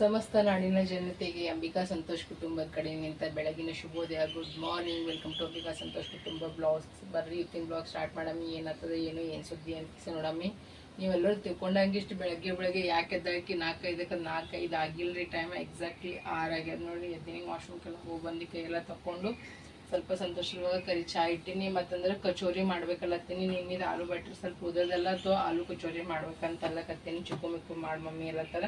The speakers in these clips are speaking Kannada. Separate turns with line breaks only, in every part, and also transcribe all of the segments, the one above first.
ಸಮಸ್ತ ನಾಡಿನ ಜನತೆಗೆ ಅಂಬಿಕಾ ಸಂತೋಷ್ ಕುಟುಂಬದ ಕಡೆಯಿಂದ ಬೆಳಗಿನ ಶುಭೋದಯ. Good morning welcome to Ambika Santosh ಕುಟುಂಬ ಬ್ಲಾಗ್ಸ್ ಬರ್ರಿ, ಇವತ್ತಿನ ಬ್ಲಾಗ್ ಸ್ಟಾರ್ಟ್ ಮಾಡಮ್ಮಿ. ಏನಾಗ್ತದೆ, ಏನು ಏನು ಸುದ್ದಿ ಅಂತ ನೋಡಮ್ಮಿ. ನೀವೆಲ್ಲರೂ ತಿಳ್ಕೊಂಡಂಗೆ ಇಷ್ಟು ಬೆಳಗ್ಗೆ ಬೆಳಗ್ಗೆ ಯಾಕೆ ಎದ್ದಾಕಿ ನಾಲ್ಕೈದಕ್ಕೆ ನಾಲ್ಕೈದು ಆಗಿಲ್ರಿ ಟೈಮ್ ಎಕ್ಸಾಕ್ಟ್ಲಿ ಆರು ಆಗ್ಯದ ನೋಡಿ ಎದ್ದೀನಿ ವಾಶ್ರೂಮ್ಗೆಲ್ಲ ಹೋಗಿ ಬಂದು ಕೈಯೆಲ್ಲ ತಕೊಂಡು ಸ್ವಲ್ಪ ಸಂತೋಷವಾಗ ಕರಿ ಚಾ ಇಟ್ಟಿನಿ. ಮತ್ತಂದ್ರೆ ಕಚೋರಿ ಮಾಡ್ಬೇಕಲ್ಲತ್ತೀನಿ. ನಿನ್ನಿದ ಆಲೂ ಬಟ್ರಿ ಸ್ವಲ್ಪ ಉದ್ದದೆಲ್ಲ ಅಥವಾ ಆಲೂ ಕಚೋರಿ ಮಾಡ್ಬೇಕಂತಲ್ಲ ಕತ್ತೀನಿ ಚಿಕ್ಕು ಮಿಕ್ಕು ಮಾಡಿ ಮಮ್ಮಿ ಎಲ್ಲ ಥರ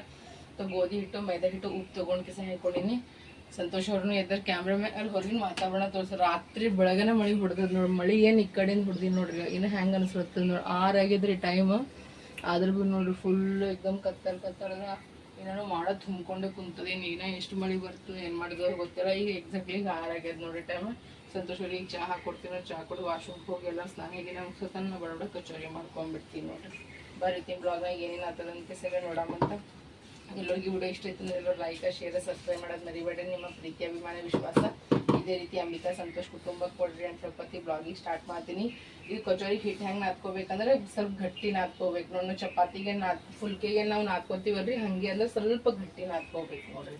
ಸೊ ಗೋಧಿ ಹಿಟ್ಟು ಮೈದಾ ಹಿಟ್ಟು ಉಪ್ಪು ತೊಗೊಂಡು ಕಿಸ ಹಾಕೊಂಡಿನಿ ಸಂತೋಷ್ ಅವ್ರನ್ನು ಕ್ಯಾಮ್ರಾ ಕ್ಯಾಮ್ರಾಮನ್ ಅಲ್ಲಿ ಹೊರಗಿನ ವಾತಾವರಣ ತೋರಿಸ್ ರಾತ್ರಿ ಬೆಳಗನ ಮಳೆ ಹೊಡ್ದದ್ ನೋಡಿ ಮಳೆ ಏನು ಈ ಕಡೆಯಿಂದ ಹೊಡ್ದಿನಿ ನೋಡ್ರಿ ಇನ್ನು ಹೆಂಗೆ ಅನ್ಸ್ಲತ್ತದ ನೋಡಿ ಆರಾಗಿದ್ರಿ ಟೈಮ್ ಆದ್ರೂ ಭೀ ನೋಡ್ರಿ ಫುಲ್ ಎಕ್ದಮ್ ಕತ್ತಲ್ ಕತ್ತಲ್ಗ ಏನೇನೋ ಮಾಡೋದು ತುಂಬ್ಕೊಂಡೆ ಕುಂತದೆ ನೀನ ಎಷ್ಟು ಮಳೆ ಬರ್ತು ಏನು ಮಾಡಿದ್ರು ಗೊತ್ತಿಲ್ಲ ಈಗ ಎಕ್ಸಾಕ್ಟ್ಲಿ ಈಗ ಆರಾಗ್ಯದ ನೋಡಿ ನೋಡ್ರಿ ಟೈಮ್ ಸಂತೋಷ್ ಅವ್ರಿಗೆ ಚಹಾ ಹಾಕೊಡ್ತೀನಿ ಚಹಾ ಕೊಡು ವಾಶ್ರೂಮ್ ಹೋಗಿ ಎಲ್ಲ ಸ್ನಾನ ನಮ್ಗೆ ಮುಗಿಸೋತನ ಬಡ ಬಡ ಕಚೋರಿ ಮಾಡ್ಕೊಂಡ್ಬಿಡ್ತೀನಿ ನೋಡ್ರಿ ಬರೀತೀನಿ ಬ್ಲಾಗ್ನಾಗ ಏನೇನು ಆತದಂತ ಸರಿ ನೋಡಮ್ಮಂತ ಎಲ್ಲರಿಗೂ ವಿಡಿಯೋ ಇಷ್ಟ ಆಯ್ತು ಅಂದ್ರೆ ಎಲ್ಲರೂ ಲೈಕ್ ಶೇರ್ ಸಬ್ಸ್ಕ್ರೈಬ್ ಮಾಡೋದು ಮರಿಬೇಡಿ ನಿಮ್ಮ ಪ್ರೀತಿ, ಅಭಿಮಾನ, ವಿಶ್ವಾಸ ಇದೇ ರೀತಿ ಅಂಬಿಕಾ ಸಂತೋಷ್ ಕುಟುಂಬಕ್ಕೆ ಕೊಡ್ರಿ ಅಂತ ಹೇಳ್ಕೊತಿ ಬ್ಲಾಗಿಂಗ್ ಸ್ಟಾರ್ಟ್ ಮಾಡ್ತೀನಿ. ಇದು ಕಚೋರಿ ಹಿಟ್ಟು ಹೆಂಗೆ ನಾದ್ಕೋಬೇಕಂದ್ರೆ ಸ್ವಲ್ಪ ಗಟ್ಟಿ ನಾದ್ಕೋಬೇಕು. ನೋಡೋ ಚಪಾತಿಗೆ ನಾದ್ ಫುಲ್ಕೆಗೆ ನಾವು ನಾದ್ಕೋತೀವಲ್ರಿ, ಹಂಗೆ ಅಂದ್ರೆ ಸ್ವಲ್ಪ ಗಟ್ಟಿ ನಾದ್ಕೋಬೇಕು ನೋಡ್ರಿ.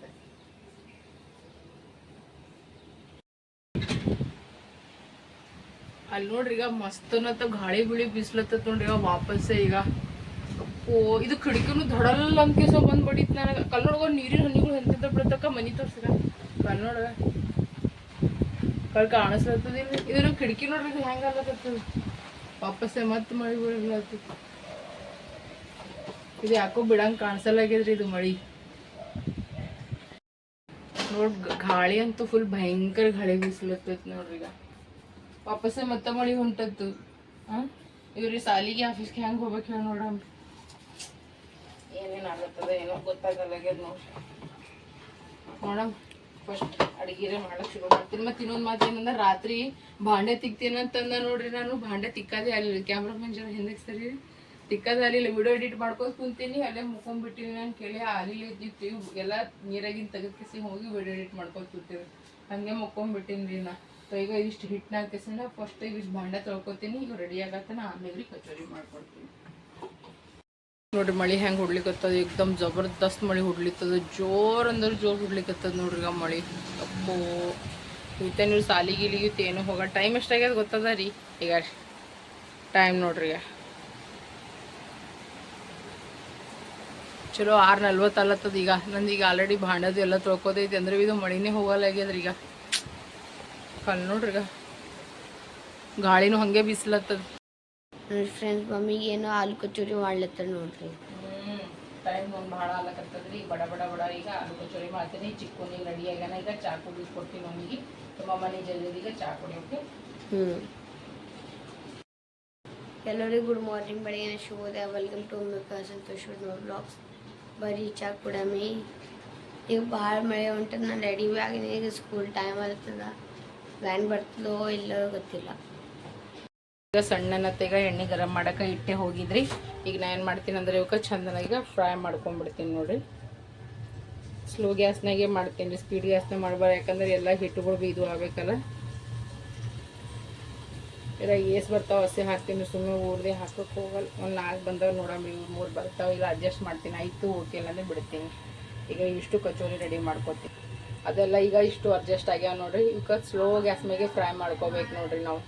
ಅಲ್ಲಿ ನೋಡ್ರಿ, ಈಗ ಮಸ್ತನತ್ತ ಗಾಳಿ, ಬಿಳಿ ಬಿಸ್ಲತ್ತ ನೋಡ್ರಿ, ಈಗ ವಾಪಸ್ ಈಗ. ಓ, ಇದು ಕಿಡಕಿನೂ ದೊಡಲ್ಲ ಅಂತ ಕೇಸ ಬಂದ್ ಬಡಿತ್ ನನಗೆ. ಕಲ್ ನೋಡ್ಗೋ ನೀರಿನ ಹನಿಗಳು ಎಂತಿದ್ದ ಬಿಡತಕ್ಕ, ಮನಿ ತೋರ್ಸಿದ. ಕಲ್ ನೋಡ. ಕಲ್ ಕಾಣಿಸ್ಲತ್ತದಿಲ್ಲ ಇದನ್ನ ಕಿಟಕಿ ನೋಡ್ರಿ ಇದು ಹೆಂಗ ಅಲ್ಲಕತ್ತದ ವಾಪಸ್ಸೆ ಮತ್ತೆ ಮಳಿ ಬೀಳತ್ತ ಇದು ಯಾಕೋ ಬಿಡಂಗ್ ಕಾಣಿಸಲ್ಲಾಗ್ಯದ್ರಿ ಇದು ಮಳಿ. ನೋಡ್ ಗಾಳಿ ಅಂತೂ ಫುಲ್ ಭಯಂಕರ ಗಾಳಿ ಬೀಸ್ಲತ್ತೈತಿ ನೋಡ್ರಿ ಈಗ. ವಾಪಸ್ಸೆ ಮತ್ತೆ ಮಳಿ ಹೊಂಟತ್ತು ಆ ಇವ್ರಿ ಸಾಲಿಗೆ ಆಫೀಸ್ಗೆ ಹೆಂಗೆ ಹೋಗ್ಬೇಕು ಹೇಳಿ ನೋಡಮ್ ಏನೇನು ಆಗತ್ತದ ಏನೋ ಗೊತ್ತಾಗಲ್ಲಾಗ್ಯದ ನೋಡ್ರಿ. ನೋಡಮ್ ಫಸ್ಟ್ ಅಡಿಗೆರೆ ಮಾಡಕ್ ಶುರು ಮಾಡ್ತೀನಿ. ಮತ್ತೆ ಇನ್ನೊಂದು ಮಾತು ಏನಂದ್ರೆ, ರಾತ್ರಿ ಭಾಂಡೆ ಅಂತಂದ ನೋಡ್ರಿ ನಾನು. ಭಾಂಡೆ ತಿಕ್ಕದೇ ಅಲ್ಲಿ ಕ್ಯಾಮ್ರಾಮನ್ ಜನ ಹಿಂದಕ್ಕೆ ಸರಿ. ತಿಕ್ಕದೇ ಅಲ್ಲಿ ವಿಡಿಯೋ ಎಡಿಟ್ ಮಾಡ್ಕೊಂಡು ಕುಂತೀನಿ. ಅಲ್ಲೇ ಮುಕೊಂಡ್ಬಿಟ್ಟಿನಿ ನಾನು ಕೇಳಿ ಅಲ್ಲಿ ಇದ್ದಿತ್ತು ಎಲ್ಲ ನೀರಾಗಿನ ತೆಗೆದ್ಕಿಸಿ ಹೋಗಿ ವಿಡಿಯೋ ಎಡಿಟ್ ಮಾಡ್ಕೊಂಡು ಕೂತೀವಿ ಹಂಗೆ ಮುಕ್ಕೊಂಡ್ಬಿಟ್ಟಿನಿ ರೀ ನಾ. ಸೊ, ಈಗ ಇಷ್ಟು ಹಿಟ್ಟನ್ನ ಹಾಕಿಸಿಂದ ಫಸ್ಟ್ ಇಷ್ಟು ಭಾಂಡೆ ತೊಳ್ಕೊತೀನಿ. ಈಗ ರೆಡಿ ಆಗತ್ತನ, ಆಮೇಲೆ ಕಚೋರಿ ಮಾಡ್ಕೊಡ್ತೀನಿ ನೋಡ್ರಿ ಮಳಿ ಹೆಂಗೆ ಹುಡ್ಲಿಕತ್ತದ? ಏಕ್ದಮ್ ಜಬರ್ದಸ್ತ್ ಮಳಿ ಹುಡ್ಲಿತ್ತದ. ಜೋರ್ ಅಂದ್ರೆ ಜೋರ್ ಹುಡ್ಲಿಕತ್ತದ ನೋಡ್ರಿ ಈಗ ಮಳಿ. ಅಪ್ಪೋ. ಈತ ನೀವು ಸಾಲಿಗೆ ಇಲ್ಲಿಗೆ ಏನು ಹೋಗ ಟೈಮ್ ಎಷ್ಟಾಗ್ಯದ ಗೊತ್ತದ ರೀ? ಈಗ ಟೈಮ್ ನೋಡ್ರಿ ಈಗ. ಚಲೋ ಆರು ನಲ್ವತ್ತು ಅಲ್ಲತ್ತದ ಈಗ. ನಂದು ಈಗ ಆಲ್ರೆಡಿ ಭಾಂಡದು ಎಲ್ಲ ತೊಳ್ಕೋದೈತಿ. ಅಂದ್ರೆ ಇದು ಮಳಿನೇ ಹೋಗಲಾಗ್ಯದ್ರಿ ಈಗ. ಕಲ್ ನೋಡ್ರಿ ಈಗ ಗಾಳಿನೂ ಹಂಗೆ ಬಿಸಿಲತ್ತದ.
ನೋಡಿ ಫ್ರೆಂಡ್ಸ್ ಮಮ್ಮಿಗೆ ಏನೋ ಹಾಲು ಕಚೋರಿ ಮಾಡ್ಲತ್ತಾರ ನೋಡ್ರಿ.
ಟೈಮ್ ಭಾಳ ಆಗ್ಲಕತ್ತದ್ರಿ ಬಡ ಬಡ ಬಡ. ಈಗ ಆಲೂ ಕಚೋರಿ ಮಾಡ್ತೀನಿ. ಚಿಕ್ಕನಿಗೆ ರೆಡಿ ಆಗ್ಯಾನ ಈಗ ಚಾ ಕುಡಿ ಕೊಡ್ತೀನಿ ಮಮ್ಮಿಗೆ. ಮಮ್ಮನಿ ಜಲ್ದಿ ಈಗ ಚಾ ಕುಡಿ ಓಕೆ
ಹ್ಞೂ ಎಲ್ಲರಿಗೂ ಗುಡ್ ಮಾರ್ನಿಂಗ್ ಬೆಳಗಿನ ಶುಭೋದಯ ವೆಲ್ಕಮ್ ಟು ಮೇಕಾ ಸಂತೋಷ್ ಬ್ಲಾಗ್ಸ್ ಬರೀ ಚಾ ಕುಡಮಿ. ಈಗ ಭಾಳ ಮಳೆ ಹೊಂಟದ ನಾನು ರೆಡಿ ಭೀ ಆಗಿನಿ ಈಗ ಸ್ಕೂಲ್ ಟೈಮ್ ಆಗ್ತದ. ವ್ಯಾನ್ ಬರ್ತದೋ ಇಲ್ಲೋ ಗೊತ್ತಿಲ್ಲ.
ಈಗ ಸಣ್ಣನತ್ತೆಗ ಎಣ್ಣೆ ಗರಂ ಮಾಡಕ್ಕೆ ಇಟ್ಟೆ ಹೋಗಿದ್ರಿ. ಈಗ ನಾ ಏನು ಮಾಡ್ತೀನಿ ಅಂದ್ರೆ ಇವಕ್ಕೆ ಚಂದನಾಗ ಫ್ರೈ ಮಾಡ್ಕೊಂಡ್ಬಿಡ್ತೀನಿ ನೋಡ್ರಿ. ಸ್ಲೋ ಗ್ಯಾಸ್ನಾಗೆ ಮಾಡ್ತೀನಿ ಸ್ಪೀಡ್ ಗ್ಯಾಸ್ನಾಗ ಮಾಡ್ಬಾರ್ದು, ಯಾಕಂದ್ರೆ ಎಲ್ಲ ಹಿಟ್ಟುಗಳು ಇದು ಆಗ್ಬೇಕಲ್ಲ. ಇಲ್ಲ ಏಸ್ ಬರ್ತಾವ, ಹಸಿ ಹಾಕ್ತೀನಿ ಸುಮ್ಮನೆ ಊರ್ದೆ ಹಾಕಕ್ಕೆ ಹೋಗಲ್ಲ. ಒಂದು ನಾಲ್ಕು ಬಂದಾಗ ನೋಡಮ್ಮ ಇವು ಮೂರು ಬರ್ತಾವ, ಇಲ್ಲ ಅಡ್ಜಸ್ಟ್ ಮಾಡ್ತೀನಿ. ಆಯಿತು ಓಕೆ ಇಲ್ಲಾಂದ್ರೆ ಬಿಡ್ತೀನಿ. ಈಗ ಇಷ್ಟು ಕಚೋರಿ ರೆಡಿ ಮಾಡ್ಕೊತೀನಿ ಅದೆಲ್ಲ ಈಗ ಇಷ್ಟು ಅಡ್ಜಸ್ಟ್ ಆಗ್ಯಾವ ನೋಡ್ರಿ. ಇವಕ್ಕೆ ಸ್ಲೋ ಗ್ಯಾಸ್ ಮೇಲೆ ಫ್ರೈ ಮಾಡ್ಕೋಬೇಕು ನೋಡ್ರಿ ನಾವು.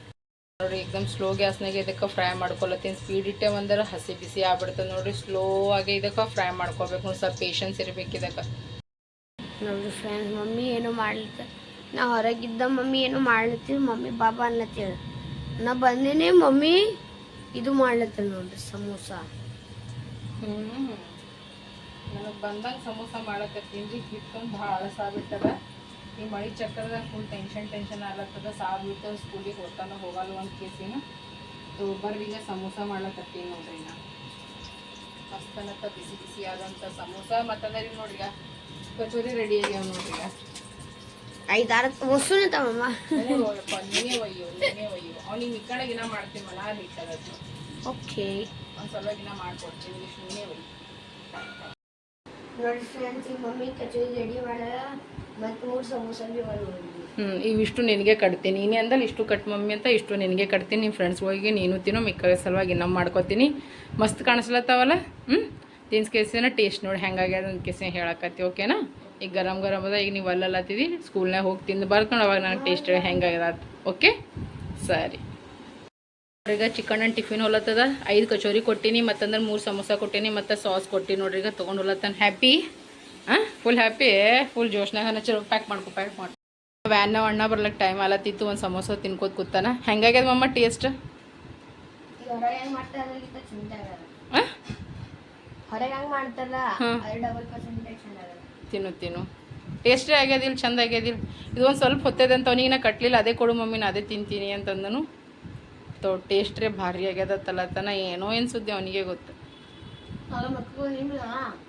ನೋಡ್ರಿ ಎಕ್ದಮ್ ಸ್ಲೋ ಗ್ಯಾಸ್ನಾಗೆ ಇದಕ್ಕೆ ಫ್ರೈ ಮಾಡ್ಕೊಳತ್ತೀನಿ. ಸ್ಪೀಡ್ ಇಟ್ಟೆ ಒಂದರ ಹಸಿ ಬಿಸಿ ಆಗ್ಬಿಡ್ತದೆ ನೋಡ್ರಿ ಸ್ಲೋ ಆಗಿ ಇದಕ್ಕೆ ಫ್ರೈ ಮಾಡ್ಕೋಬೇಕು. ನೋಡಿ ಸ್ವಲ್ಪ ಪೇಷನ್ಸ್ ಇರ್ಬೇಕು ಇದಕ್ಕೆ.
ನೋಡ್ರಿ ಫ್ರೆಂಡ್ಸ್ ಮಮ್ಮಿ ಏನು ಮಾಡ್ಲತ್ತ? ನಾ ಹೊರಗಿದ್ದ ಮಮ್ಮಿ ಏನು ಮಾಡ್ಲತ್ತೀವಿ ಮಮ್ಮಿ ಬಾಬಾ ಅನ್ಲತ್ತೀಳ ನಾ ಬಂದೇನೆ ಮಮ್ಮಿ ಇದು ಮಾಡ್ಲತ್ತ ನೋಡ್ರಿ ಸಮೋಸ.
ಹ್ಞೂ ನನಗೆ ಬಂದಾಗ ಸಮೋಸ ಮಾಡಕತ್ತೀನಿ ರೀ ಕಿತ್ಕೊಂಡು ಭಾಳ ಅಳಸಾಗ್ಬಿಟ್ಟದ ಈ ಮಳೆ ಚಕ್ರದಾಗ ಫುಲ್ ಟೆನ್ಷನ್ ಟೆನ್ಷನ್ ಆಗ್ಲತ್ತದ. ಸಾವು ಬಿಟ್ಟು ಸ್ಕೂಲಿಗೆ ಹೋಗ್ತಾನ ಹೋಗಲ್ಲ ಒಂದು ಕೇಸಿನ. ಈಗ ಸಮೋಸ ಮಾಡ್ಲಕತ್ತೀನಿ ನೋಡ್ರಿ ನಾ. ಮಸ್ತನತ್ತ ಬಿಸಿ ಬಿಸಿ ಆದಂಥ ಸಮೋಸ. ಮತ್ತಂದ್ರೆ ನೋಡ್ರಿ ಈಗ ಕಚೋರಿ ರೆಡಿ ಆಗ್ಯಾವ ನೋಡ್ರಿ ಈಗ.
ಐದಾರು
ಹ್ಞೂ ನೋಡಪ್ಪ ನೀನೇ ಒಯ್ಯೋ ನೀನೇ ಒಯ್ಯು. ಅವ್ನಿಗೆ ಈ ಕಡೆಗಿನ ಮಾಡ್ತೀವಲ್ಲ ಮನ ಹಿಟ್ಟದತ್ತು
ಓಕೆ.
ಒಂದು ಸಲುವಾಗಿನ ಮಾಡ್ಕೊಡ್ತೀನಿ ಇಷ್ಟು ನೀನೇ ಒಯ್ಯೋ.
ನೋಡಿ ಫ್ರೆಂಡ್ಸ್ ಈಗ ಮಮ್ಮಿ ಕಚೋರಿ ರೆಡಿ ಮಾಡಲ್ಲ
ಹ್ಞೂ ಇವಿಷ್ಟು ನಿನಗೆ ಕಟ್ತೀನಿ. ನೀನೇ ಅಂದಲ್ಲಿ ಇಷ್ಟು ಕಟ್ ಮಮ್ಮಿ ಅಂತ ಇಷ್ಟು ನಿನಗೆ ಕಟ್ತೀನಿ. ನಿಮ್ಮ ಹೋಗಿ ನೀನು ತಿನ್ನೋ ಮಿಕ್ಕ ಸಲುವಾಗಿ ನಮ್ಮ ಮಾಡ್ಕೊತೀನಿ. ಮಸ್ತ್ ಕಾಣಿಸ್ಲತ್ತಾವಲ್ಲ? ಹ್ಞೂ ತಿನ್ಸ್ ಕೇಸಿನ ಟೇಸ್ಟ್ ನೋಡಿ ಹೆಂಗಾಗ್ಯದ ಅಂತ ಕೇಸಿನ ಹೇಳಕತ್ತಿ ಓಕೆನಾ ಈಗ ಗರಂ ಗರಂ ಅದ, ಈಗ ನೀವು ಅಲ್ಲಲ್ಲತ್ತಿದಿ ಸ್ಕೂಲ್ನಾಗ ಹೋಗಿ ತಿಂದು ನೋಡಿ ಅವಾಗ ನನಗೆ ಟೇಸ್ಟ್ ಹೆಂಗಾಗ್ಯದ ಓಕೆ ಸರಿ. ಈಗ ಚಿಕನ್ ಅಂಡ್ ಟಿಫಿನ್ ಹೊಲತ್ತದ. ಐದು ಕಚೋರಿ ಕೊಟ್ಟಿನಿ, ಮತ್ತಂದ್ರೆ ಮೂರು ಸಮೋಸ ಕೊಟ್ಟಿನಿ, ಮತ್ತು ಸಾಸ್ ಕೊಟ್ಟಿನಿ ನೋಡ್ರಿ ಈಗ, ತೊಗೊಂಡು ಹೊಲತ್ತಾನ. ಹ್ಯಾಪಿ ಫುಲ್ ಹ್ಯಾಪಿ ಫುಲ್ ಜೋಶ್ನಾಗ ಚಲೋ ಪ್ಯಾಕ್ ಮಾಡ್ಕೊ ಪ್ಯಾಕ್ ಮಾಡಿ ವ್ಯಾನ್ನ ಅಣ್ಣ ಬರ್ಲಕ್ಕೆ ಟೈಮ್ ಆಲತ್ತಿತ್ತು ಒಂದು ಸಮೋಸ ತಿನ್ಕೋತ ಕೂತಾನ. ಹೆಂಗಾಗ್ಯದ ಮಮ್ಮ ಟೇಸ್ಟ್ ತಿನ್ನು ತಿನ್ನು. ಟೇಸ್ಟೇ ಆಗ್ಯದಿಲ್ಲ ಚಂದ ಆಗ್ಯದಿಲ್ಲ ಇದು ಒಂದು ಸ್ವಲ್ಪ ಹೊತ್ತದ ಅಂತ ಅವನಿಗೆ ನಾ ಕಟ್ಲಿಲ್ಲ ಅದೇ ಕೊಡು ಮಮ್ಮಿ ನಾ ಅದೇ ತಿಂತೀನಿ ಅಂತಂದನು. ತೋ ಟೇಸ್ಟ್ರೇ ಭಾರಿ ಆಗ್ಯದ ತಲತನ ಏನೋ ಏನು ಸುದ್ದಿ ಅವನಿಗೆ ಗೊತ್ತು.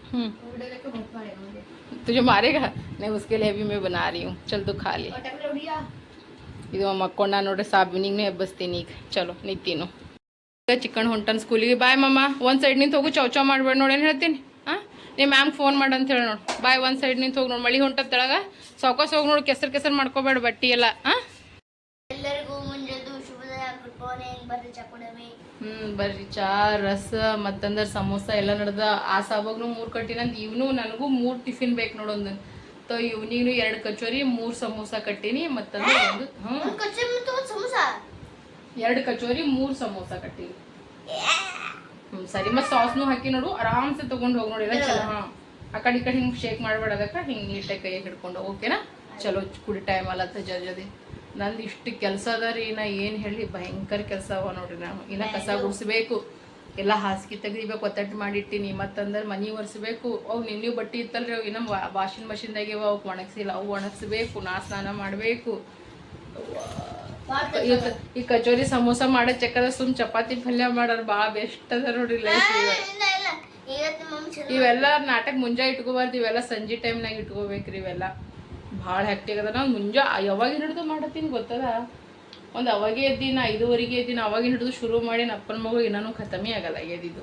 अगर मक्को नहीं मिला
हम्म
उड़े लेके बहुत मारेगा मुझे
तुझे मारेगा नहीं उसके लिए भी मैं बना रही हूँ चल तू खा ली
और टकले उड़िया
ಇದು ಮಕ್ಕೊಂಡ ನೋಡ್ರಿ ಸಾಬಿನಿಗೆ ಎಬ್ಬಸ್ತೀನಿ ಈಗ ಚಲೋ ನಿಂತೀನು ಈಗ ಚಿಕನ್ ಹೊಂಟನ್ ಸ್ಕೂಲಿಗೆ ಬಾಯ್ ಮಮ್ಮ ಒಂದು ಸೈಡ್ ನಿಂತ ಹೋಗು ಚೌ ಚೌ ಮಾಡ್ಬೇಡ ನೋಡಿ ಏನು ಹೇಳ್ತೀನಿ ಹಾಂ ನಿಮ್ಮ ಮ್ಯಾಮ್ ಫೋನ್ ಮಾಡು ಅಂತ ಹೇಳಿ ನೋಡು ಬಾಯ್ ಒಂದು ಸೈಡ್ ನಿಂತ ಹೋಗಿ ನೋಡಿ ಮಳಿ ಹೊಂಟದ ತೆಳಗ ಸಾವ್ಕಾಸ್ ಹೋಗಿ ನೋಡಿ ಕೆಸರು ಕೆಸರು ಮಾಡ್ಕೋಬೇಡ ಬಟ್ಟಿ ಎಲ್ಲ ಹಾಂ ಹ್ಞೂ ಬರ್ರಿ. ಚಾ ರಸ ಮತ್ತಂದ್ರೆ ಸಮೋಸ ಎಲ್ಲ ನಡ್ದ ಆ ಸಾಬಾಗ್ನು ಮೂರು ಕಟ್ಟಿನಂದು ಇವನು ನನಗೂ ಮೂರು ಟಿಫಿನ್ ಬೇಕು ನೋಡೊಂದು ತೋ ಇವ್ನಿಗೂ ಎರಡು ಕಚೋರಿ ಮೂರು ಸಮೋಸ ಕಟ್ಟಿನಿ ಮತ್ತಂದ್ರೆ ಒಂದು ಹ್ಞೂ ಎರಡು ಕಚೋರಿ ಮೂರು ಸಮೋಸ ಕಟ್ಟಿನಿ. ಹ್ಞೂ ಸರಿ. ಮತ್ತು ಸಾಸ್ನು ಹಾಕಿ ನೋಡು ಆರಾಮ್ಸೆ ತಗೊಂಡು ಹೋಗಿ ನೋಡಿ ಚಲೋ ಹಾಂ. ಆ ಕಡೆ ಈ ಕಡೆ ಹಿಂಗೆ ಶೇಕ್ ಮಾಡ್ಬೇಡ ಅದಕ್ಕ ಹಿಂಗೆ ನೀಟಾಗಿ ಕೈಯಾಗಿ ಹಿಡ್ಕೊಂಡು ಓಕೆನಾ? ಚಲೋ ಕುಡಿ ಟೈಮ್ ಅಲ್ಲ ಜಲ್ದಿ. ನಂದು ಇಷ್ಟು ಕೆಲಸ ಅದ ರೀ ನಾ ಏನು ಹೇಳಿ ಭಯಂಕರ ಕೆಲಸ ಅವ ನೋಡ್ರಿ ನಾವು. ಇನ್ನು ಕಸ ಗುಡಿಸ್ಬೇಕು ಎಲ್ಲ ಹಾಸಿಗೆ ತೆಗಿಬೇಕು ಒತ್ತಟ್ಟು ಮಾಡಿಟ್ಟಿನಿ ಮತ್ತಂದ್ರೆ ಮನೆ ಒರೆಸ್ಬೇಕು. ಅವು ನಿನ್ನೆ ಬಟ್ಟೆ ಇತ್ತಲ್ರಿ ಅವು ಇನ್ನ ವಾಷಿಂಗ್ ಮಷಿನ್ದಾಗೆ ಅವು ಅವಕ್ಕೆ ಒಣಗಿಸಿಲ್ಲ ಅವು ಒಣಗಿಸ್ಬೇಕು ನಾ ಸ್ನಾನ ಮಾಡಬೇಕು. ಈ ಕಚೋರಿ ಸಮೋಸ ಮಾಡೋ ಚಕ್ಕದ ಸುಮ್ ಚಪಾತಿ ಪಲ್ಯ ಮಾಡೋರು ಭಾಳ ಬೆಸ್ಟ್ ಅದ ನೋಡ್ರಿ ಲೈಫ್ ಇವೆಲ್ಲ ನಾಟಕ ಮುಂಜಾ ಇಟ್ಕೋಬಾರ್ದು ಇವೆಲ್ಲ ಸಂಜೆ ಟೈಮ್ನಾಗ ಇಟ್ಕೋಬೇಕ್ರಿ ಇವೆಲ್ಲ. ಭಾಳ ಹ್ಯಾಕ್ಟಿವ್ ಅದ. ನಾನು ಮುಂಜಾ ಯಾವಾಗಿನ ಹಿಡಿದು ಮಾಡತ್ತೀನಿ ಗೊತ್ತದ? ಒಂದು ಅವಾಗೆ ಎದ್ದಿನ ಐದುವರೆಗೆ ಎದ್ದಿನ ಅವಾಗಿನ ಹಿಡಿದು ಶುರು ಮಾಡಿ ಅಪ್ಪನ ಮಗು ಇನ್ನೂ ಖತಮಿ ಆಗಲ್ಲ ಎದ್ದಿದ್ದು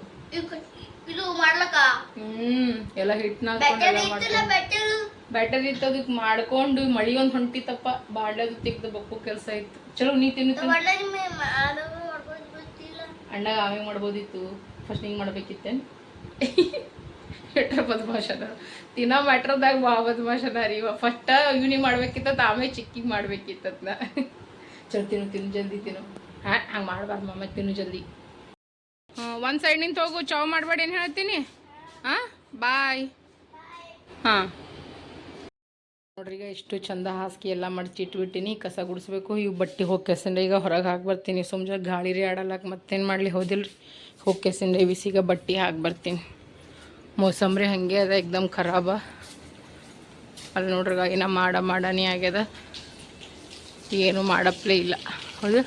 ಇದು- ಮಾಡ್ಲಕ್ಕ?
ಹ್ಮ್ ಎಲ್ಲ
ಬೆಟ್ಟರ್
ಬ್ಯಾಟರಿ ಇತ್ತು ಅದಕ್ಕೆ ಮಾಡ್ಕೊಂಡು ಮಳಿ ಒಂದು ಹೊಂಟಿತಪ್ಪ ಬಾಡ್ಯದು ತೆಗ್ದು ಬಕ್ಕು ಕೆಲಸ ಇತ್ತು. ಚಲೋ ನೀ ತಿನ್ನು ಅಣ್ಣಗ ಆಮೇಲೆ ಮಾಡ್ಬೋದಿತ್ತು. ಫಸ್ಟ್ ಹಿಂಗೆ ಮಾಡ್ಬೇಕಿತ್ತೇನು? ಎಟ್ರ ಅದ ತಿನ್ನೋ ಮ್ಯಾಟ್ರದಾಗ ಬಾ ಅದ ರೀ ಇವ. ಫಸ್ಟ್ ಇವ್ನಿಗೆ ಮಾಡ್ಬೇಕಿತ್ತ ಆಮೇಲೆ ಚಿಕ್ಕಿಗೆ ಮಾಡ್ಬೇಕಿತ್ತದ್ನ ಚಲೋ ತಿನ್ನು ತಿನ್ನು ಜಲ್ದಿ ತಿನ್ನು. ಹಾಂ ಹಂಗೆ ಮಾಡಬಾರ್ದು ಮಮ್ಮ ತಿನ್ನು ಜಲ್ದಿ. ಒಂದು ಸೈಡ್ ನಿಂತ ಹೋಗು ಚಾವ್ ಮಾಡಬೇಡ ಏನು ಹೇಳ್ತೀನಿ? ಹಾಂ ಬಾಯ್. ಹಾಂ. ನೋಡ್ರಿ ಈಗ ಇಷ್ಟು ಚಂದ ಹಾಸಿಗೆ ಎಲ್ಲ ಮಾಡಿ ಇಟ್ಬಿಟ್ಟಿನಿ ಕಸ ಗುಡಿಸ್ಬೇಕು ಇವು ಬಟ್ಟೆ ಹೋಗಿ ಕೆಸಂಡ ಈಗ ಹೊರಗೆ ಹಾಕಿ ಬರ್ತೀನಿ. ಸುಮ್ಮನೆ ಗಾಳಿ ರೀ ಆಡಲ್ಲಕ್ಕೆ ಮತ್ತೇನು ಮಾಡಲಿ ಹೋದಿಲ್ಲ ಹೋಗಿ ಕೆಸಂಡ ಬಿಸಿಗ ಬಟ್ಟೆ ಹಾಕಿ ಬರ್ತೀನಿ. ಮೋಸಂಬ್ರಿ ಹಾಗೆ ಅದ, ಎಕ್ದಮ್ ಖರಾಬ. ಅಲ್ಲಿ ನೋಡ್ರಿ ಇನ್ನು ಮಾಡ ಮಾಡನೇ ಆಗ್ಯದ. ಏನು ಮಾಡಪ್ಲೇ ಇಲ್ಲ. ಹೌದು?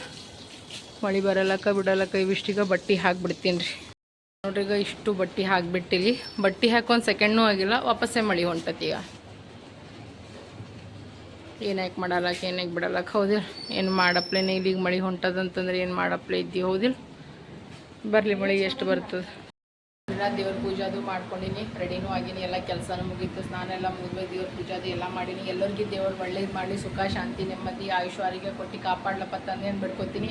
ಮಳೆ ಬರಲಕ್ಕ ಬಿಡಲಕ್ಕ ಇವಿಷ್ಟೀಗ ಬಟ್ಟೆ ಹಾಕ್ಬಿಡ್ತೀನಿ ರೀ ನೋಡ್ರಿ ಈಗ ಇಷ್ಟು ಬಟ್ಟೆ ಹಾಕ್ಬಿಟ್ಟಿಲಿ. ಬಟ್ಟೆ ಹಾಕಿ ಒಂದು ಸೆಕೆಂಡ್ನೂ ಆಗಿಲ್ಲ, ವಾಪಸ್ಸೇ ಮಳೆ ಹೊಂಟತ್ತೀಗ ಮಾಡಲಕ್ಕ ಮಾಡಲ್ಲಕ್ಕ ಬಿಡಲಕ್ಕ ಬಿಡಲ್ಲಕ್ಕ ಹೌದಿಲ್ಲ ಏನು ಮಾಡಪ್ಲೇನೆ ಇಲ್ಲಿಗೆ ಮಳೆ ಹೊಂಟದಂತಂದ್ರೆ ಏನು ಮಾಡಪ್ಲೇ ಇದ್ದಿ ಹೌದಿಲ್ಲ ಬರಲಿ ಮಳೆ, ಎಷ್ಟು ಬರ್ತದೆ? ದೇವ್ರ ಪೂಜಾದು ಮಾಡ್ಕೊಂಡಿನಿ, ರೆಡಿನೂ ಆಗೀನಿ, ಎಲ್ಲ ಕೆಲಸನೂ ಮುಗೀತು, ಸ್ನಾನ ಎಲ್ಲ ಮುಗಿದ್ಮೇಲೆ ದೇವ್ರ ಪೂಜಾದು ಎಲ್ಲ ಮಾಡೀನಿ. ಎಲ್ಲರಿಗೂ ದೇವ್ರು ಒಳ್ಳೇದು ಮಾಡಲಿ, ಸುಖ, ಶಾಂತಿ, ನೆಮ್ಮದಿ ಆಯುಷ್ವಾರಿಗೆ ಕೊಟ್ಟು ಕಾಪಾಡ್ಲಪ್ಪ ತಂದೇನು ಬಿಡ್ಕೊತೀನಿ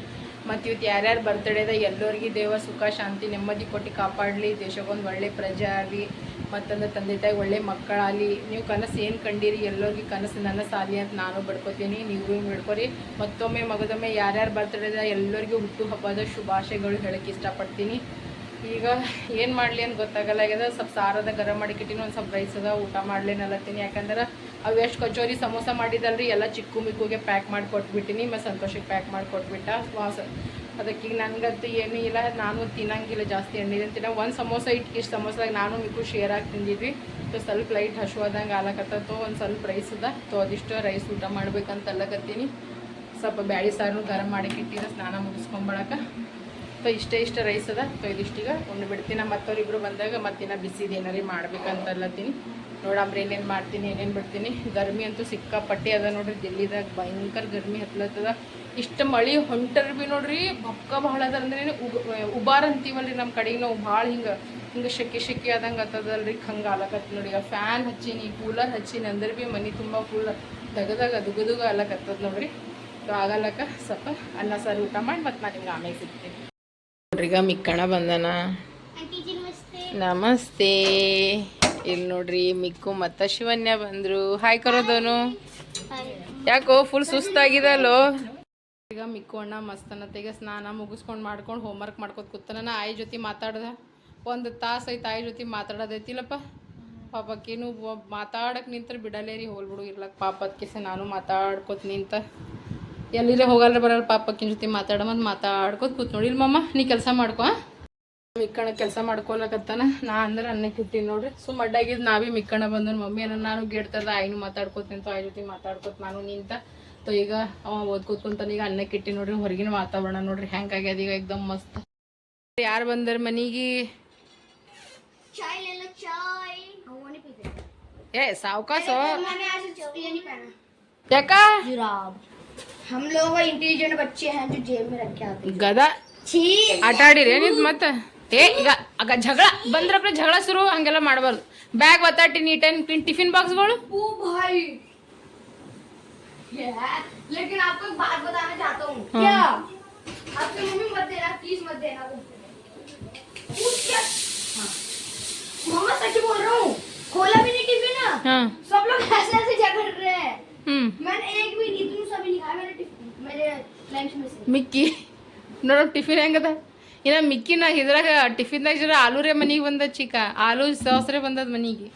ಮತ್ತು ಇವತ್ತು ಯಾರ್ಯಾರು ಬರ್ತಡೇದ ಎಲ್ಲರಿಗೂ ದೇವ ಸುಖ, ಶಾಂತಿ, ನೆಮ್ಮದಿ ಕೊಟ್ಟು ಕಾಪಾಡಲಿ ದೇಶಕ್ಕೊಂದು ಒಳ್ಳೆ ಪ್ರಜೆ ಆಗಲಿ, ಮತ್ತಂದ್ರೆ ತಂದೆ ತಾಯಿ ಒಳ್ಳೆ ಮಕ್ಕಳಾಗಲಿ. ನೀವು ಕನಸು ಏನು ಕಂಡೀರಿ, ಎಲ್ಲರಿಗೆ ಕನಸು ನನ್ನ ನನಸಾಗಲಿ ಅಂತ ನಾನು ಬಿಡ್ಕೊತೀನಿ ನೀವು ಬಿಡ್ಕೊರಿ ಮತ್ತೊಮ್ಮೆ ಮಗದೊಮ್ಮೆ ಯಾರ್ಯಾರು ಬರ್ತಡೇದ ಎಲ್ಲರಿಗೂ ಹುಟ್ಟು ಹಬ್ಬದ ಶುಭಾಶಯಗಳು ಹೇಳಕ್ಕೆ ಇಷ್ಟಪಡ್ತೀನಿ. ಈಗ ಏನು ಮಾಡಲಿ ಅಂತ ಗೊತ್ತಾಗಲ್ಲ. ಆಗ್ಯದ ಸ್ವಲ್ಪ ಸಾರದ ಗರಂ ಮಾಡಿಕಿಟ್ಟಿನ ಒಂದು ಸ್ವಲ್ಪ ರೈಸ್ ಅದ, ಊಟ ಮಾಡ್ಲೇನಲ್ಲತ್ತೀನಿ ಯಾಕಂದ್ರೆ ಅವು ಎಷ್ಟು ಕಚೋರಿ ಸಮೋಸ ಮಾಡಿದಲ್ರಿ ಎಲ್ಲ ಚಿಕ್ಕು ಮಿಕ್ಕುಗೆ ಪ್ಯಾಕ್ ಮಾಡಿ ಕೊಟ್ಬಿಟ್ಟಿನಿ ಮತ್ತು ಸಂತೋಷಕ್ಕೆ ಪ್ಯಾಕ್ ಮಾಡಿ ಕೊಟ್ಬಿಟ್ಟ. ವಾಸ ಅದಕ್ಕೀಗ ನನಗಂತೂ ಏನೂ ಇಲ್ಲ. ನಾನು ತಿನ್ನಂಗಿಲ್ಲ ಜಾಸ್ತಿ ಎಣ್ಣೆ ತಿನ್ನ ಒಂದು ಸಮೋಸ ಇಟ್ಟು ಇಷ್ಟು ಸಮೋಸದಾಗ ನಾನು ಮಿಕ್ಕು ಶೇರ್ ಆಗಿ ತಿಂದಿದ್ವಿ. ಸೊ ಸ್ವಲ್ಪ ಲೈಟ್ ಹಸುವಾದಂಗೆ ಆಲಕತ್ತೋ ಒಂದು ಸ್ವಲ್ಪ ರೈಸ್ ಅದ. ತೋ ಅದಿಷ್ಟು ರೈಸ್ ಊಟ ಮಾಡ್ಬೇಕಂತ ಅಲ್ಲಕತ್ತೀನಿ. ಸ್ವಲ್ಪ ಬ್ಯಾಳಿ ಸಾರು ಗರಂ ಮಾಡಿಕ್ಕಿಟ್ಟಿನ ಸ್ನಾನ ಮುಗಿಸ್ಕೊಂಬಳಕ ಸೊ ಇಷ್ಟೇ ಇಷ್ಟ ರೈಸ್ ಅದ. ಸೊ ಇದಿಷ್ಟೀಗ ಉಂಡು ಬಿಡ್ತೀನಿ. ಮತ್ತವ್ರಿಬ್ರು ಬಂದಾಗ ಮತ್ತಿನ್ನ ಬಿಸಿದು ಏನಾರಿ ಮಾಡ್ಬೇಕಂತಲ್ಲತ್ತೀನಿ ನೋಡಂಬ್ರಿ ಏನೇನು ಮಾಡ್ತೀನಿ, ಏನೇನು ಬಿಡ್ತೀನಿ. ಗರ್ಮಿ ಅಂತೂ ಸಿಕ್ಕಾಪಟ್ಟೆ ಅದ ನೋಡ್ರಿ. ದಿಲ್ಲಿದಾಗ ಭಯಂಕರ ಗರ್ಮಿ ಹತ್ಲತ್ತದ. ಇಷ್ಟು ಮಳೆ ಹೊಂಟರ್ ಬಿ ನೋಡ್ರಿ. ಬೊಕ್ಕ ಭಾಳ ಅದ ಅಂದ್ರೆ ಉಗ ಉಬಾರ್ ಅಂತೀವಲ್ರಿ ನಮ್ಮ ಕಡೆಗೆ ನಾವು ಭಾಳ ಹಿಂಗೆ ಹಿಂಗೆ ಶೆಕೆ ಶೆಕೆ ಆದಂಗೆ ಆತದಲ್ರಿ. ಹಂಗೆ ಆಲಕತ್ ನೋಡಿ. ಈಗ ಫ್ಯಾನ್ ಹಚ್ಚೀನಿ, ಕೂಲರ್ ಹಚ್ಚೀನಿ, ಅಂದ್ರೆ ಭೀ ಮನೆ ತುಂಬ ಫುಲ್ ದಗದಾಗ ದುಗದುಗ ಆಲಕತ್ತದ ನೋಡ್ರಿ. ಸೊ ಆಗಲಕ್ಕ ಸ್ವಲ್ಪ ಅನ್ನ, ಸಾರು ಊಟ ಮಾಡಿ ಮತ್ತು ನಾನು ನಿಮ್ಗೆ ಆಮೇಲೆ ಸಿಗ್ತೀನಿ. ನೋಡ್ರಿ ಈಗ ಮಿಕ್ಕಣ ಬಂದನ.
ನಮಸ್ತೆ.
ಇಲ್ಲಿ ನೋಡ್ರಿ ಮಿಕ್ಕು ಮತ್ತ ಶಿವನ್ಯ ಬಂದ್ರು. ಹಾಯ್ ಕರೋದವನು ಯಾಕೋ ಫುಲ್ ಸುಸ್ತಾಗಿದಲ್ಲೋ. ಈಗ ಮಿಕ್ಕು ಅಣ್ಣ ಮಸ್ತನತೆಗೆ ಸ್ನಾನ ಮುಗಿಸ್ಕೊಂಡು ಮಾಡ್ಕೊಂಡು ಹೋಮ್ವರ್ಕ್ ಮಾಡ್ಕೊತ ಕೂತಾನ. ನಾ ಆಯಿ ಜೊತೆ ಮಾತಾಡ್ದೆ. ಒಂದು ತಾಸು ಐತೆ ಆಯಿ ಜೊತೆ ಮಾತಾಡೋದೈತಿಲ್ಲಪ್ಪ ಪಾಪಕ್ಕೇನು ಮಾತಾಡಕ್ಕೆ ನಿಂತ್ರೆ ಬಿಡಲೇರಿ ಹೋಲ್ಬಿಡು ಇರ್ಲಕ್ಕ ಪಾಪ ಅದಕ್ಕೆ ನಾನು ಮಾತಾಡ್ಕೊತ ನಿಂತ. ಎಲ್ಲಿರೇ ಹೋಗಲ್ಲ ಬರಲ್ಲ ಪಾಪಕ್ಕಿನ ಜೊತೆ ಮಾತಾಡಮಂತ ಮಾತಾಡ್ಕೊತ ಕೂತ್ ನೋಡಿ. ಇಲ್ಲಿ ಮಮ್ಮ ನೀ ಕೆಲಸ ಮಾಡ್ಕೊ ಮಿಕ್ಕಣ ಕೆಲಸ ಮಾಡ್ಕೊಲಕತ್ತಾನ ನಾ ಅಂದ್ರೆ ಅನ್ನಕ್ಕೆ ಇಟ್ಟಿನಿ ನೋಡ್ರಿ. ಸುಮ್ಮ ಅಡ್ಡಾಗಿದ್ದು ನಾವೇ ಮಿಕ್ಕಣ ಬಂದನು ಮಮ್ಮಿ ಏನಾರ ನಾನು ಗೇಡ್ತದ ಆಯ್ನು ಮಾತಾಡ್ಕೊತಂತ ಆಯ್ ಜೊತೆ ಮಾತಾಡ್ಕೊತ ನಾನು ನಿಂತ ತೊ ಈಗ ಅವ ಓದ್ಕೋತ್ಕೊಂತಾನ ಈಗ ಅನ್ನಕ್ಕೆ ಕಿಟ್ಟಿ ನೋಡ್ರಿ ಹೊರಗಿನ ವಾತಾವರಣ ನೋಡ್ರಿ ಹೆಂಗಾಗ್ಯದ ಈಗ ಎಕ್ದಮ್ ಮಸ್ತ್. ಯಾರು ಬಂದಾರ ಮನಿಗೆ? ಏ ಸಾವ್ಕಾಸೋ? ಯಾಕ?
हम लोग इंटेलिजेंट बच्चे हैं जो जेब में रख के आते
ಗದ
छी
ಆಟ ಆಡಿರಿ ಏನಿದ್ ಮತ್ತೆ ಏ ಈಗ ಆಗ ಜಗಳ ಬಂದ್ರಪ್ಪ ಜಗಳ ಶುರು ಹಂಗೆಲ್ಲ ಮಾಡಬಾರ್ದು ಬ್ಯಾಗ್ ಒತ್ತಾಟಿ ನೀಟನ್ ಟಿಫಿನ್ ಬಾಕ್ಸ್ಗಳು
ओ भाई ये है लेकिन आपको एक बात बताना चाहता हूँ
हाँ।
क्या आपकी मम्मी मत देना प्लीज मत देना वो उस क्या- हाँ। मम्मा सच बोल रहा हूँ खोला भी नहीं टिफिन
ಹಾ
सब लोग ऐसे ऐसे झगड़ रहे हैं
ಹ್ಮ್
मैंने एक भी नहीं तुम
ಮಿಕ್ಕಿ. ನೋಡೋ ಟಿಫಿನ್ ಹೆಂಗದ? ಇನ್ನ ನಾ ಇದ್ರಾಗ ಟಿಫಿನ್ದಾಗ ಜರ ಆಲೂರೇ ಮನಿಗೆ ಬಂದ ಚಿಕ್ಕ. ಆಲೂ ಸಾಸ್ರೆ ಬಂದದ ಮನಿಗೆ.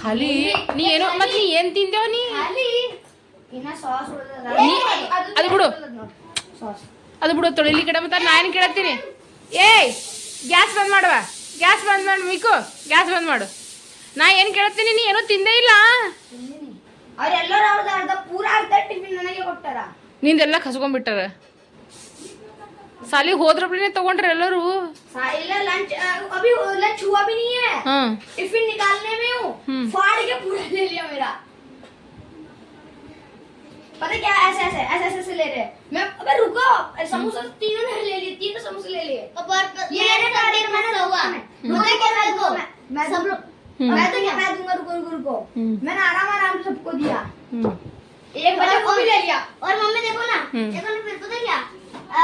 ಖಾಲಿ. ನೀ ಏನೋ ಮತ್ತೆ ನೀ ಏನ್ ತಿಂದೇವ ನೀ? ಅದು ಬಿಡು. ಅದು ಬಿಡು ತೊಳಿಲಿ ಕಡೆ ಮತ್ತೆ ನಾ ಏನು ಕೇಳತ್ತೀನಿ? ಏಯ್ ಗ್ಯಾಸ್ ಬಂದ್ ಮಾಡುವ. ಗ್ಯಾಸ್ ಬಂದ್ ಮಾಡು ಮಿಕ್ಕು ಗ್ಯಾಸ್ ಬಂದ್ ಮಾಡು. ನಾ ಏನು ಕೇಳತ್ತೀನಿ ನೀ ಏನೋ ತಿಂದೇ ಇಲ್ಲ?
ಅವ್ರೆಲ್ಲರೂ ಅವ್ರದ್ದು ಅರ್ಧ ಪೂರ ಅರ್ಧ ಟಿಫಿನ್ ನನಗೆ ಕೊಟ್ಟಾರ
ನಿಂದೆಲ್ಲ ಕಸ್ಕೊಂಡ್ಬಿಟ್ಟಾರ ಸಾಲಿಗೆ ಹೋದ್ರಪ್ಲೇ ತಗೊಂಡ್ರೆ ಎಲ್ಲರೂ
सा- ಇಲ್ಲ लंच अभी लंच हुआ भी नहीं है
ಹಾಂ
टिफिन निकालने में हूँ
हम्म।
फाड़ के पूरा ले लिया मेरा पता क्या ऐसे ऐसे ऐसे ऐसे ऐसे ले रहे मैं अबे रुको समोसा तो तीनों ने ले लिए तीनों समोसे ले लिए ये मेरे फाड़े का मैंने हुआ मुझे क्या मैं दो मैं सब लोग
हम्म।
मैं तो क्या मैं दूंगा रुको रुको रुको
हम्म।
मैंने आराम आराम से सबको दिया
ಹ್ಞೂ
एक बच्चे को भी ले लिया
और मम्मी देखो ना
हम्म।
देखो ना फिर पता क्या अ,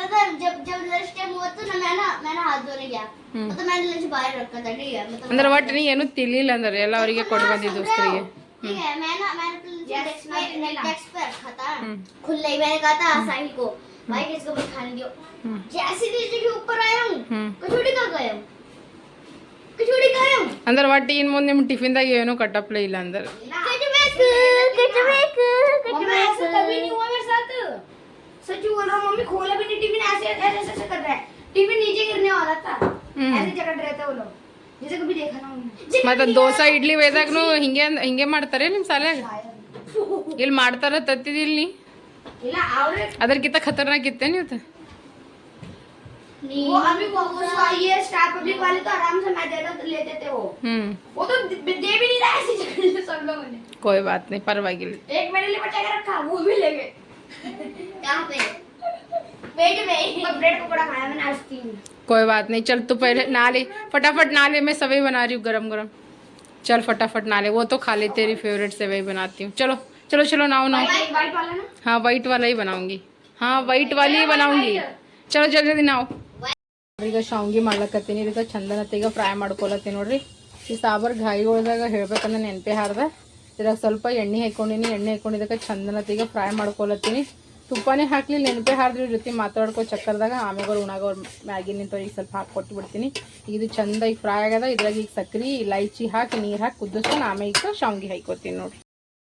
मतलब जब जब लंच टाइम हुआ तो ना मैं ना मैं ना हाथ धोने गया
हम्म।
मतलब मैंने लंच बाहर रखा था ठीक है मतलब
ಅಂದ್ರೆ ಒಟ್ಟು ನೀ ಏನೂ ತಿನ್ಲಿಲ್ಲ ಅಂದ್ರೆ ಎಲ್ಲ ಅವರಿಗೆ ಕೊಟ್ಟು ಬಂದಿದ್ದು ದೋಸ್ತರಿಗೆ
ठीक है मैं ना मैंने तो लंच
Yes,
डेस्क
मैं
पे
मिला।
डेस्क पे रखा था
हम्म।
खुला ही मैंने कहा था साहिल को भाई किसको भी खाने दियो
हम्म।
जैसे नीचे के ऊपर आया हूँ
हम्म।
कचौड़ी का गया हूँ कचौड़ी खाया हूँ
ಅಂದ್ರೆ ಒಟ್ಟು ಇನ್ನು ಮುಂದೆ ನಿಮ್ಮ ಟಿಫಿನ್ದಾಗ ಏನೂ ಕಟ್ಟಪ್ಲೇ ಇಲ್ಲ ಅಂದ್ರೆ
कचौड़ी कचौड़ी
मम्मी ऐसा कभी नहीं हुआ मेरे साथ सच बोल रहा हूँ मम्मी खोला भी नहीं टिफिन ऐसे ऐसे ऐसे ऐसे कर रहा है टिफिन नीचे गिरने वाला था
हम्म।
ऐसे जकड़ रहे थे वो लोग जैसे कभी देखा ना उन्होंने
ಮತ್ತೆ ದೋಸೆ ಇಡ್ಲಿ ವೇದಾಗ್ನು ಹಿಂಗೆ ಹಿಂಗೆ ಮಾಡ್ತಾರೆ ನಿಮ್ಮ ಸಾಲ್ಯಾಗ ಇಲ್ಲಿ ಮಾಡ್ತಾರ ತತ್ತಿದಿಲ್ಲ ನೀ
ಇಲ್ಲ ಅವ್ರೆ
ಅದಕ್ಕಿಂತ ಖತರ್ನಾಕ್ ಇತ್ತೆ ನೀವು
वो अभी वो स्टार पब्लिक वाले तो आराम से मैं तो हम्म। वो। तो दे भी नहीं रहा ऐसी सब लोगों ने।
कोई बात नहीं परवाह के लिए।
एक मेरे लिए बचा के रखा वो भी ले गए।
पे? में।
ब्रेड पकौड़ा खाया मैंने आज तीन
कोई बात नहीं चल तो पहले नाले फटाफट नाले में सेवई बना रही हूँ गरम गरम। चल फटाफट नाले वो तो खा ले तेरी फेवरेट वही बनाती हूँ। चलो चलो चलो नाओ नाओ। हाँ वाइट वाला ही बनाऊँगी। हाँ वाइट वाली ही बनाऊँगी। चलो जल्दी जल्दी नाओ। ಈಗ ಶಾವ್ಗಿ ಮಾಡ್ಲಕತ್ತೀನಿ. ಇದಕ್ಕೆ ಚಂದನತ್ತೀಗ ಫ್ರೈ ಮಾಡ್ಕೊಳತ್ತೀನಿ ನೋಡ್ರಿ. ಈ ಸಾಂಬಾರು ಗಾಯಿಗಳ್ದಾಗ ಹೇಳ್ಬೇಕಂದ್ರೆ ನೆನಪೆ ಹಾರ್ದ. ಇದ್ರಾಗ ಸ್ವಲ್ಪ ಎಣ್ಣೆ ಹಾಕೊಂಡಿನಿ. ಎಣ್ಣೆ ಹಾಕೊಂಡಿದ್ದಕ್ಕೆ ಇದಕ್ಕೆ ಈಗ ಫ್ರೈ ಮಾಡ್ಕೊಳತ್ತೀನಿ. ತುಪ್ಪನೇ ಹಾಕಲಿ, ನೆನಪೆ ಹಾರ್ದ್ರಿ. ಜೊತೆ ಮಾತಾಡ್ಕೊ ಚಕ್ಕರ್ದಾಗ ಆಮೇಲೆ ಉಣಾಗ ಮ್ಯಾಗಿ ನಿಂತ ಈಗ ಸ್ವಲ್ಪ ಹಾಕಿ ಕೊಟ್ಟು ಬಿಡ್ತೀನಿ ಇದು ಚಂದ ಈಗ ಫ್ರೈ ಆಗ್ಯದ. ಇದ್ರಾಗ ಈಗ ಸಕ್ರೆ, ಇಲೈಚಿ ಹಾಕಿ, ನೀರು ಹಾಕಿ ಕುದಿಸ್ಕೊಂಡು ಆಮೇಲೆ ಈಗ ಶಾವ್ಗಿ ಹಾಕೋತೀನಿ ನೋಡ್ರಿ.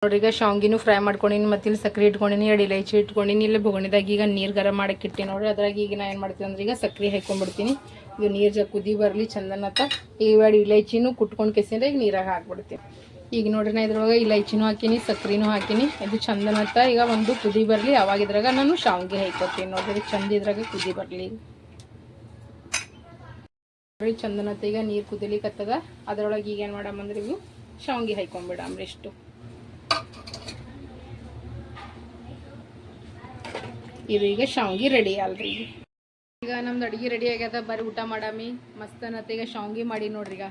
ನೋಡ್ರಿ ಈಗ ಶಾವ್ಗಿನೂ ಫ್ರೈ ಮಾಡ್ಕೊಂಡಿನಿ, ಮತ್ತು ಇಲ್ಲಿ ಸಕ್ಕರೆ ಇಟ್ಕೊಂಡಿನಿ ಎರಡು ಇಲೈಚಿ ಇಟ್ಕೊಂಡಿನಿ, ಇಲ್ಲಿ ಬೊಗಣಿದಾಗ ಈಗ ನೀರು ಗರಂ ಮಾಡಕ್ಕೆ ನೋಡ್ರಿ. ಅದ್ರಾಗ ಈಗ ನಾ ಏನು ಮಾಡ್ತೀನಿ ಅಂದ್ರೆ ಈಗ ಸಕ್ಕರೆ ಹಾಕೊಂಡ್ಬಿಡ್ತೀನಿ ಇದು ನೀರು ಜ ಕುದಿ ಬರಲಿ ಚಂದನತ್ತ ಈಗ ಎರಡು ಇಲೈಚಿನೂ ಕುಟ್ಕೊಂಡು ಕೆಸಿಂದ್ರೆ ಈಗ ನೀರಾಗ ಹಾಕ್ಬಿಡ್ತೀನಿ. ಈಗ ನೋಡ್ರಿ ನಾ ಇದ್ರೊಳಗೆ ಇಲೈಚಿನೂ ಹಾಕಿನಿ ಸಕ್ಕರೆನೂ ಹಾಕಿನಿ. ಇದು ಚಂದನತ್ತ ಈಗ ಒಂದು ಕುದಿ ಬರಲಿ ಅವಾಗ ಇದ್ರಾಗ ನಾನು ಶಾವ್ಗೆ ಹಾಕೋತೀನಿ ನೋಡ್ರಿ. ಚಂದ ಇದ್ರಾಗ ಕುದಿ ಬರಲಿ. ಚಂದನತ್ತ ಈಗ ನೀರು ಕುದಿಲಿಕತ್ತದ. ಅದ್ರೊಳಗೆ ಈಗ ಏನು ಮಾಡಮ್ಮಂದ್ರೆ ಇವು ಶಾವ್ಗೆ ಹಾಕೊಂಡ್ಬಿಡಮ್ರಿ ಇಷ್ಟು. ಇದು ಈಗ ಶಾವ್ಗಿ ರೆಡಿ ಅಲ್ರಿ. ಈಗ ನಮ್ದು ಅಡುಗೆ ರೆಡಿ ಆಗ್ಯದ, ಬರ್ರಿ ಊಟ ಮಾಡಾಮಿ. ಮಸ್ತ್ ಈಗ ಶಾವ್ಗಿ ಮಾಡಿ ನೋಡ್ರಿ ಈಗ.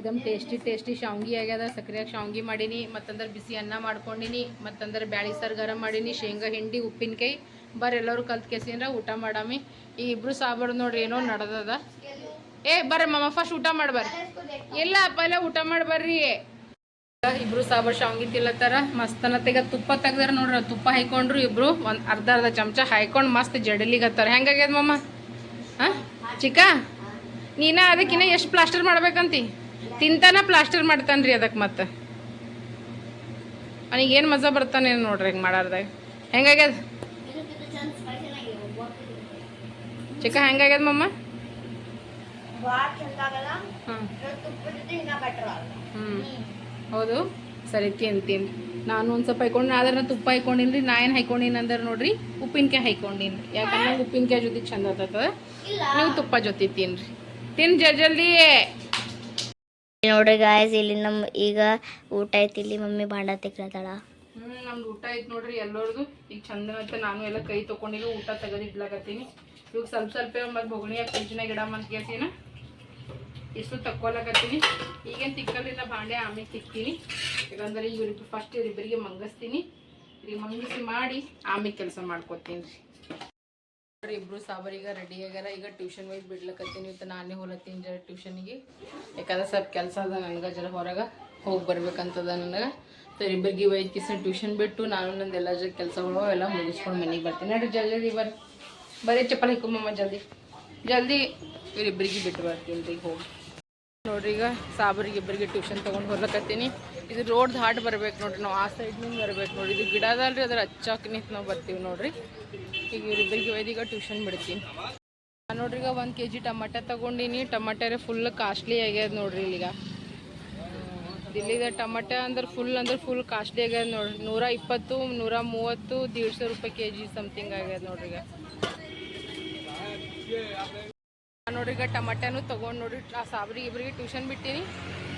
ಇದಮ್ ಟೇಸ್ಟಿ ಟೇಸ್ಟಿ ಶಾವ್ಗಿ ಆಗ್ಯದ, ಸಕ್ರಿಯಾಗಿ ಶಾವ್ಗಿ ಮಾಡೀನಿ. ಮತ್ತಂದ್ರೆ ಬಿಸಿ ಅನ್ನ ಮಾಡ್ಕೊಂಡಿನಿ, ಮತ್ತಂದ್ರೆ ಬ್ಯಾಳಿ ಸಾರು ಗರಂ ಮಾಡೀನಿ, ಶೇಂಗಾ, ಹಿಂಡಿ, ಉಪ್ಪಿನಕಾಯಿ. ಬರ್ರಿ ಎಲ್ಲರೂ ಕಲ್ತ್ ಕೇಸಿಂದ್ರ ಊಟ ಮಾಡಾಮಿ. ಈ ಇಬ್ರು ಸಾಬಾರ್ದು ನೋಡ್ರಿ ಏನೋ ನಡ್ದದ. ಏ, ಬರ್ರಿ ಮಮ್ಮ ಫಸ್ಟ್ ಊಟ ಮಾಡ್ಬಾರ್ರಿ ಬರ್ರಿ. ಇಲ್ಲ ಎಲ್ಲ ಊಟ ಮಾಡ್ಬಾರ್ರಿ ಬರ್ರಿ. ಇಬ್ರು ಸಾಬರ್ ಶಾವ್ಗಿ ತಿಲ್ಲತ್ತಾರ ಮಸ್ತನತ್ತೀಗ ತುಪ್ಪ ತೆಗ್ದಾರ ನೋಡ್ರಿ ತುಪ್ಪ ಹಾಯ್ಕೊಂಡ್ರು ಇಬ್ರು ಒಂದ್ ಅರ್ಧ ಅರ್ಧ ಚಮಚ ಹಾಕೊಂಡ್ ಮಸ್ತ್ ಜಡಲಿಗತ್ತಾರ ಹೆಂಗಾಗ್ಯದ ಮಮ್ಮ ಹಾ? ಚಿಕ್ಕ? ನೀನ ಅದಕ್ಕಿನ್ನ ಎಷ್ಟು ಪ್ಲಾಸ್ಟರ್ ಮಾಡ್ಬೇಕಂತಿ? ತಿಂತಾನ ಪ್ಲಾಸ್ಟರ್ ಮಾಡ್ತಾನ್ರಿ ಅದಕ್ಕೆ ಮತ್ತೆ. ಅವನಿಗೆ ಏನು ಮಜಾ ಬರ್ತಾನೆ ನೋಡ್ರಿ ಹಿಂಗೆ ಮಾಡಾರ್ದಾಗ. ಹೆಂಗಾಗ್ಯದ? ಚಿಕ್ಕ ಹೆಂಗಾಗ್ಯದ ಮಮ್ಮ ಹ್ಞೂ ಹೌದು. ಸರಿ ತಿನ್ ತಿನ್. ನಾನು ಒಂದು ಸ್ವಲ್ಪ ಹಾಕೊಂಡು ಆದ್ರೆ ನಾನು ತುಪ್ಪ ಹಾಕೊಂಡಿನ್ರಿ ನಾ ಏನು ಹಾಕೊಂಡಿನಿ ಅಂದ್ರೆ ನೋಡ್ರಿ ಉಪ್ಪಿನಕಾಯಿ ಹಾಕೊಂಡಿನಿ ಯಾಕಂದ್ರೆ ಉಪ್ಪಿನಕಾಯಿ ಜೊತೆ ಚಂದ ಆಗ್ತದೆ. ನೀವು ತುಪ್ಪ ಜೊತೆ ತಿನ್ರಿ. ತಿನ್ ಜಲ್ದಿ.
ನೋಡ್ರಿ ಗಾಯಸ್ ಇಲ್ಲಿ ನಮ್ಮ ಈಗ ಊಟ ಐತಿ ಇಲ್ಲಿ ಮಮ್ಮಿ ಬಾಂಡ ತಿಕ್ಲತ್ತಾಳ
ಹ್ಞೂ ನಮ್ದು ಊಟ ಐತಿ ನೋಡ್ರಿ ಎಲ್ಲರದು. ಈಗ ಚಂದ ಮತ್ತೆ ನಾನು ಎಲ್ಲ ಕೈ ತೊಗೊಂಡಿಲ್ಲ ಊಟ ತೆಗೆದು ಇಡ್ಲಾಕತ್ತೀನಿ ಇವಾಗ ಸ್ವಲ್ಪ ಸ್ವಲ್ಪ ಮತ್ತೆ ಬೊಗಣಿ ಫ್ರಿಜ್ನಾಗ ಇಡಮ್ ಅಂತ ಕೇಳ್ತೀನಿ. ಇಷ್ಟು ತಕ್ಕೊಳಕತ್ತೀನಿ. ಈಗೇನು ತಿಕ್ಕಲಿಲ್ಲ ಬಾಂಡೆ ಆಮೇಲೆ ತಿಕ್ತೀನಿ. ಯಾಕಂದ್ರೆ ಇವ್ರಿಗೆ ಫಸ್ಟ್ ಇವರಿಬ್ಬರಿಗೆ ಮಂಗಸ್ತೀನಿ. ಇವ್ರಿಗೆ ಮಂಗಿಸಿ ಮಾಡಿ ಆಮೇಲೆ ಕೆಲಸ ಮಾಡ್ಕೊತೀನಿ ರೀ. ಇಬ್ರು ಈಗ ರೆಡಿ ಆಗ್ಯಾರ. ಈಗ ಟ್ಯೂಷನ್ ವೈಸ್ ಬಿಡ್ಲಕತ್ತೀನಿ. ಇವತ್ತು ನಾನೇ ಹೊಲತ್ತೀನಿ ಜರ ಟ್ಯೂಷನ್ಗೆ ಯಾಕಂದ್ರೆ ಸ್ವಲ್ಪ ಕೆಲಸ ಅದ ನನಗೆ ಜರ ಹೊರಗೆ ಹೋಗಿ ಬರ್ಬೇಕಂತದ ನನಗೆ. ಇಬ್ಬರಿಗೆ ಒಯ್ದು ಕಿಸ ಟ್ಯೂಷನ್ ಬಿಟ್ಟು ನಾನು ನಂದೆಲ್ಲ ಜರ ಕೆಲಸಗಳು ಎಲ್ಲ ಮುಗಿಸ್ಕೊಂಡು ಮನೆಗೆ ಬರ್ತೀನಿ. ನಡಿ ಜಲ್ದಿ ಜಲ್ದಿ ಬರ್ರಿ. ಬರೀ ಚಪ್ಪಲ್ ಜಲ್ದಿ. ಜಲ್ದಿ ಇವರಿಬ್ಬರಿಗೆ ಬಿಟ್ಟು ಬರ್ತೀನಿ ರೀ, ಹೋಗಿ. ನೋಡ್ರಿ, ಈಗ ಸಾಬರಿಗೆ ಇಬ್ಬರಿಗೆ ಟ್ಯೂಷನ್ ತಗೊಂಡು ಹೋಗ್ಲಕತ್ತೀನಿ ಇದು ರೋಡ್ ದಾಟ್ ಬರ್ಬೇಕು ನೋಡ್ರಿ, ನಾವು ಆ ಸೈಡ್ನಿಂದ ಬರ್ಬೇಕು ನೋಡ್ರಿ. ಇದು ಗಿಡ ಅದಲ್ರಿ ಅದ್ರ ಹಚ್ಚಾಕ್ ನಿಂತು ನಾವು ಬರ್ತೀವಿ ನೋಡ್ರಿ. ಈಗ ಇವ್ರಿಬ್ಬರಿಗೆ ಒಯ್ದು ಈಗ ಟ್ಯೂಷನ್ ಬಿಡ್ತೀನಿ. ನೋಡ್ರಿ, ಈಗ ಒಂದು ಕೆ ಜಿ ತಗೊಂಡಿನಿ. ತೊಗೊಂಡಿನಿ ಟಮಾಟರೇ ಫುಲ್ ಕಾಸ್ಟ್ಲಿ ಆಗ್ಯದ ನೋಡ್ರಿ ಇಲ್ಲಿಗ. ದಿಲ್ಲಿದ ಟಮಾಟೆ ಅಂದ್ರೆ ಫುಲ್ ಅಂದ್ರೆ ಫುಲ್ ಕಾಸ್ಟ್ಲಿ ಆಗ್ಯದ ನೋಡ್ರಿ. ನೂರ ಇಪ್ಪತ್ತು, ನೂರ ಮೂವತ್ತು, ದೀಡ್ಸೋ ರೂಪಾಯಿ ಕೆ ಜಿ ಸಮಥಿಂಗ್ ಆಗ್ಯದ ನೋಡ್ರಿ ಈಗ. ನೋಡ್ರಿ, ಈಗ ಟಮಾಟೆನೂ ತಗೊಂಡು ನೋಡ್ರಿ, ಆ ಸಾಬ್ರಿ ಇಬ್ರಿಗೆ ಟ್ಯೂಷನ್ ಬಿಟ್ಟಿನಿ.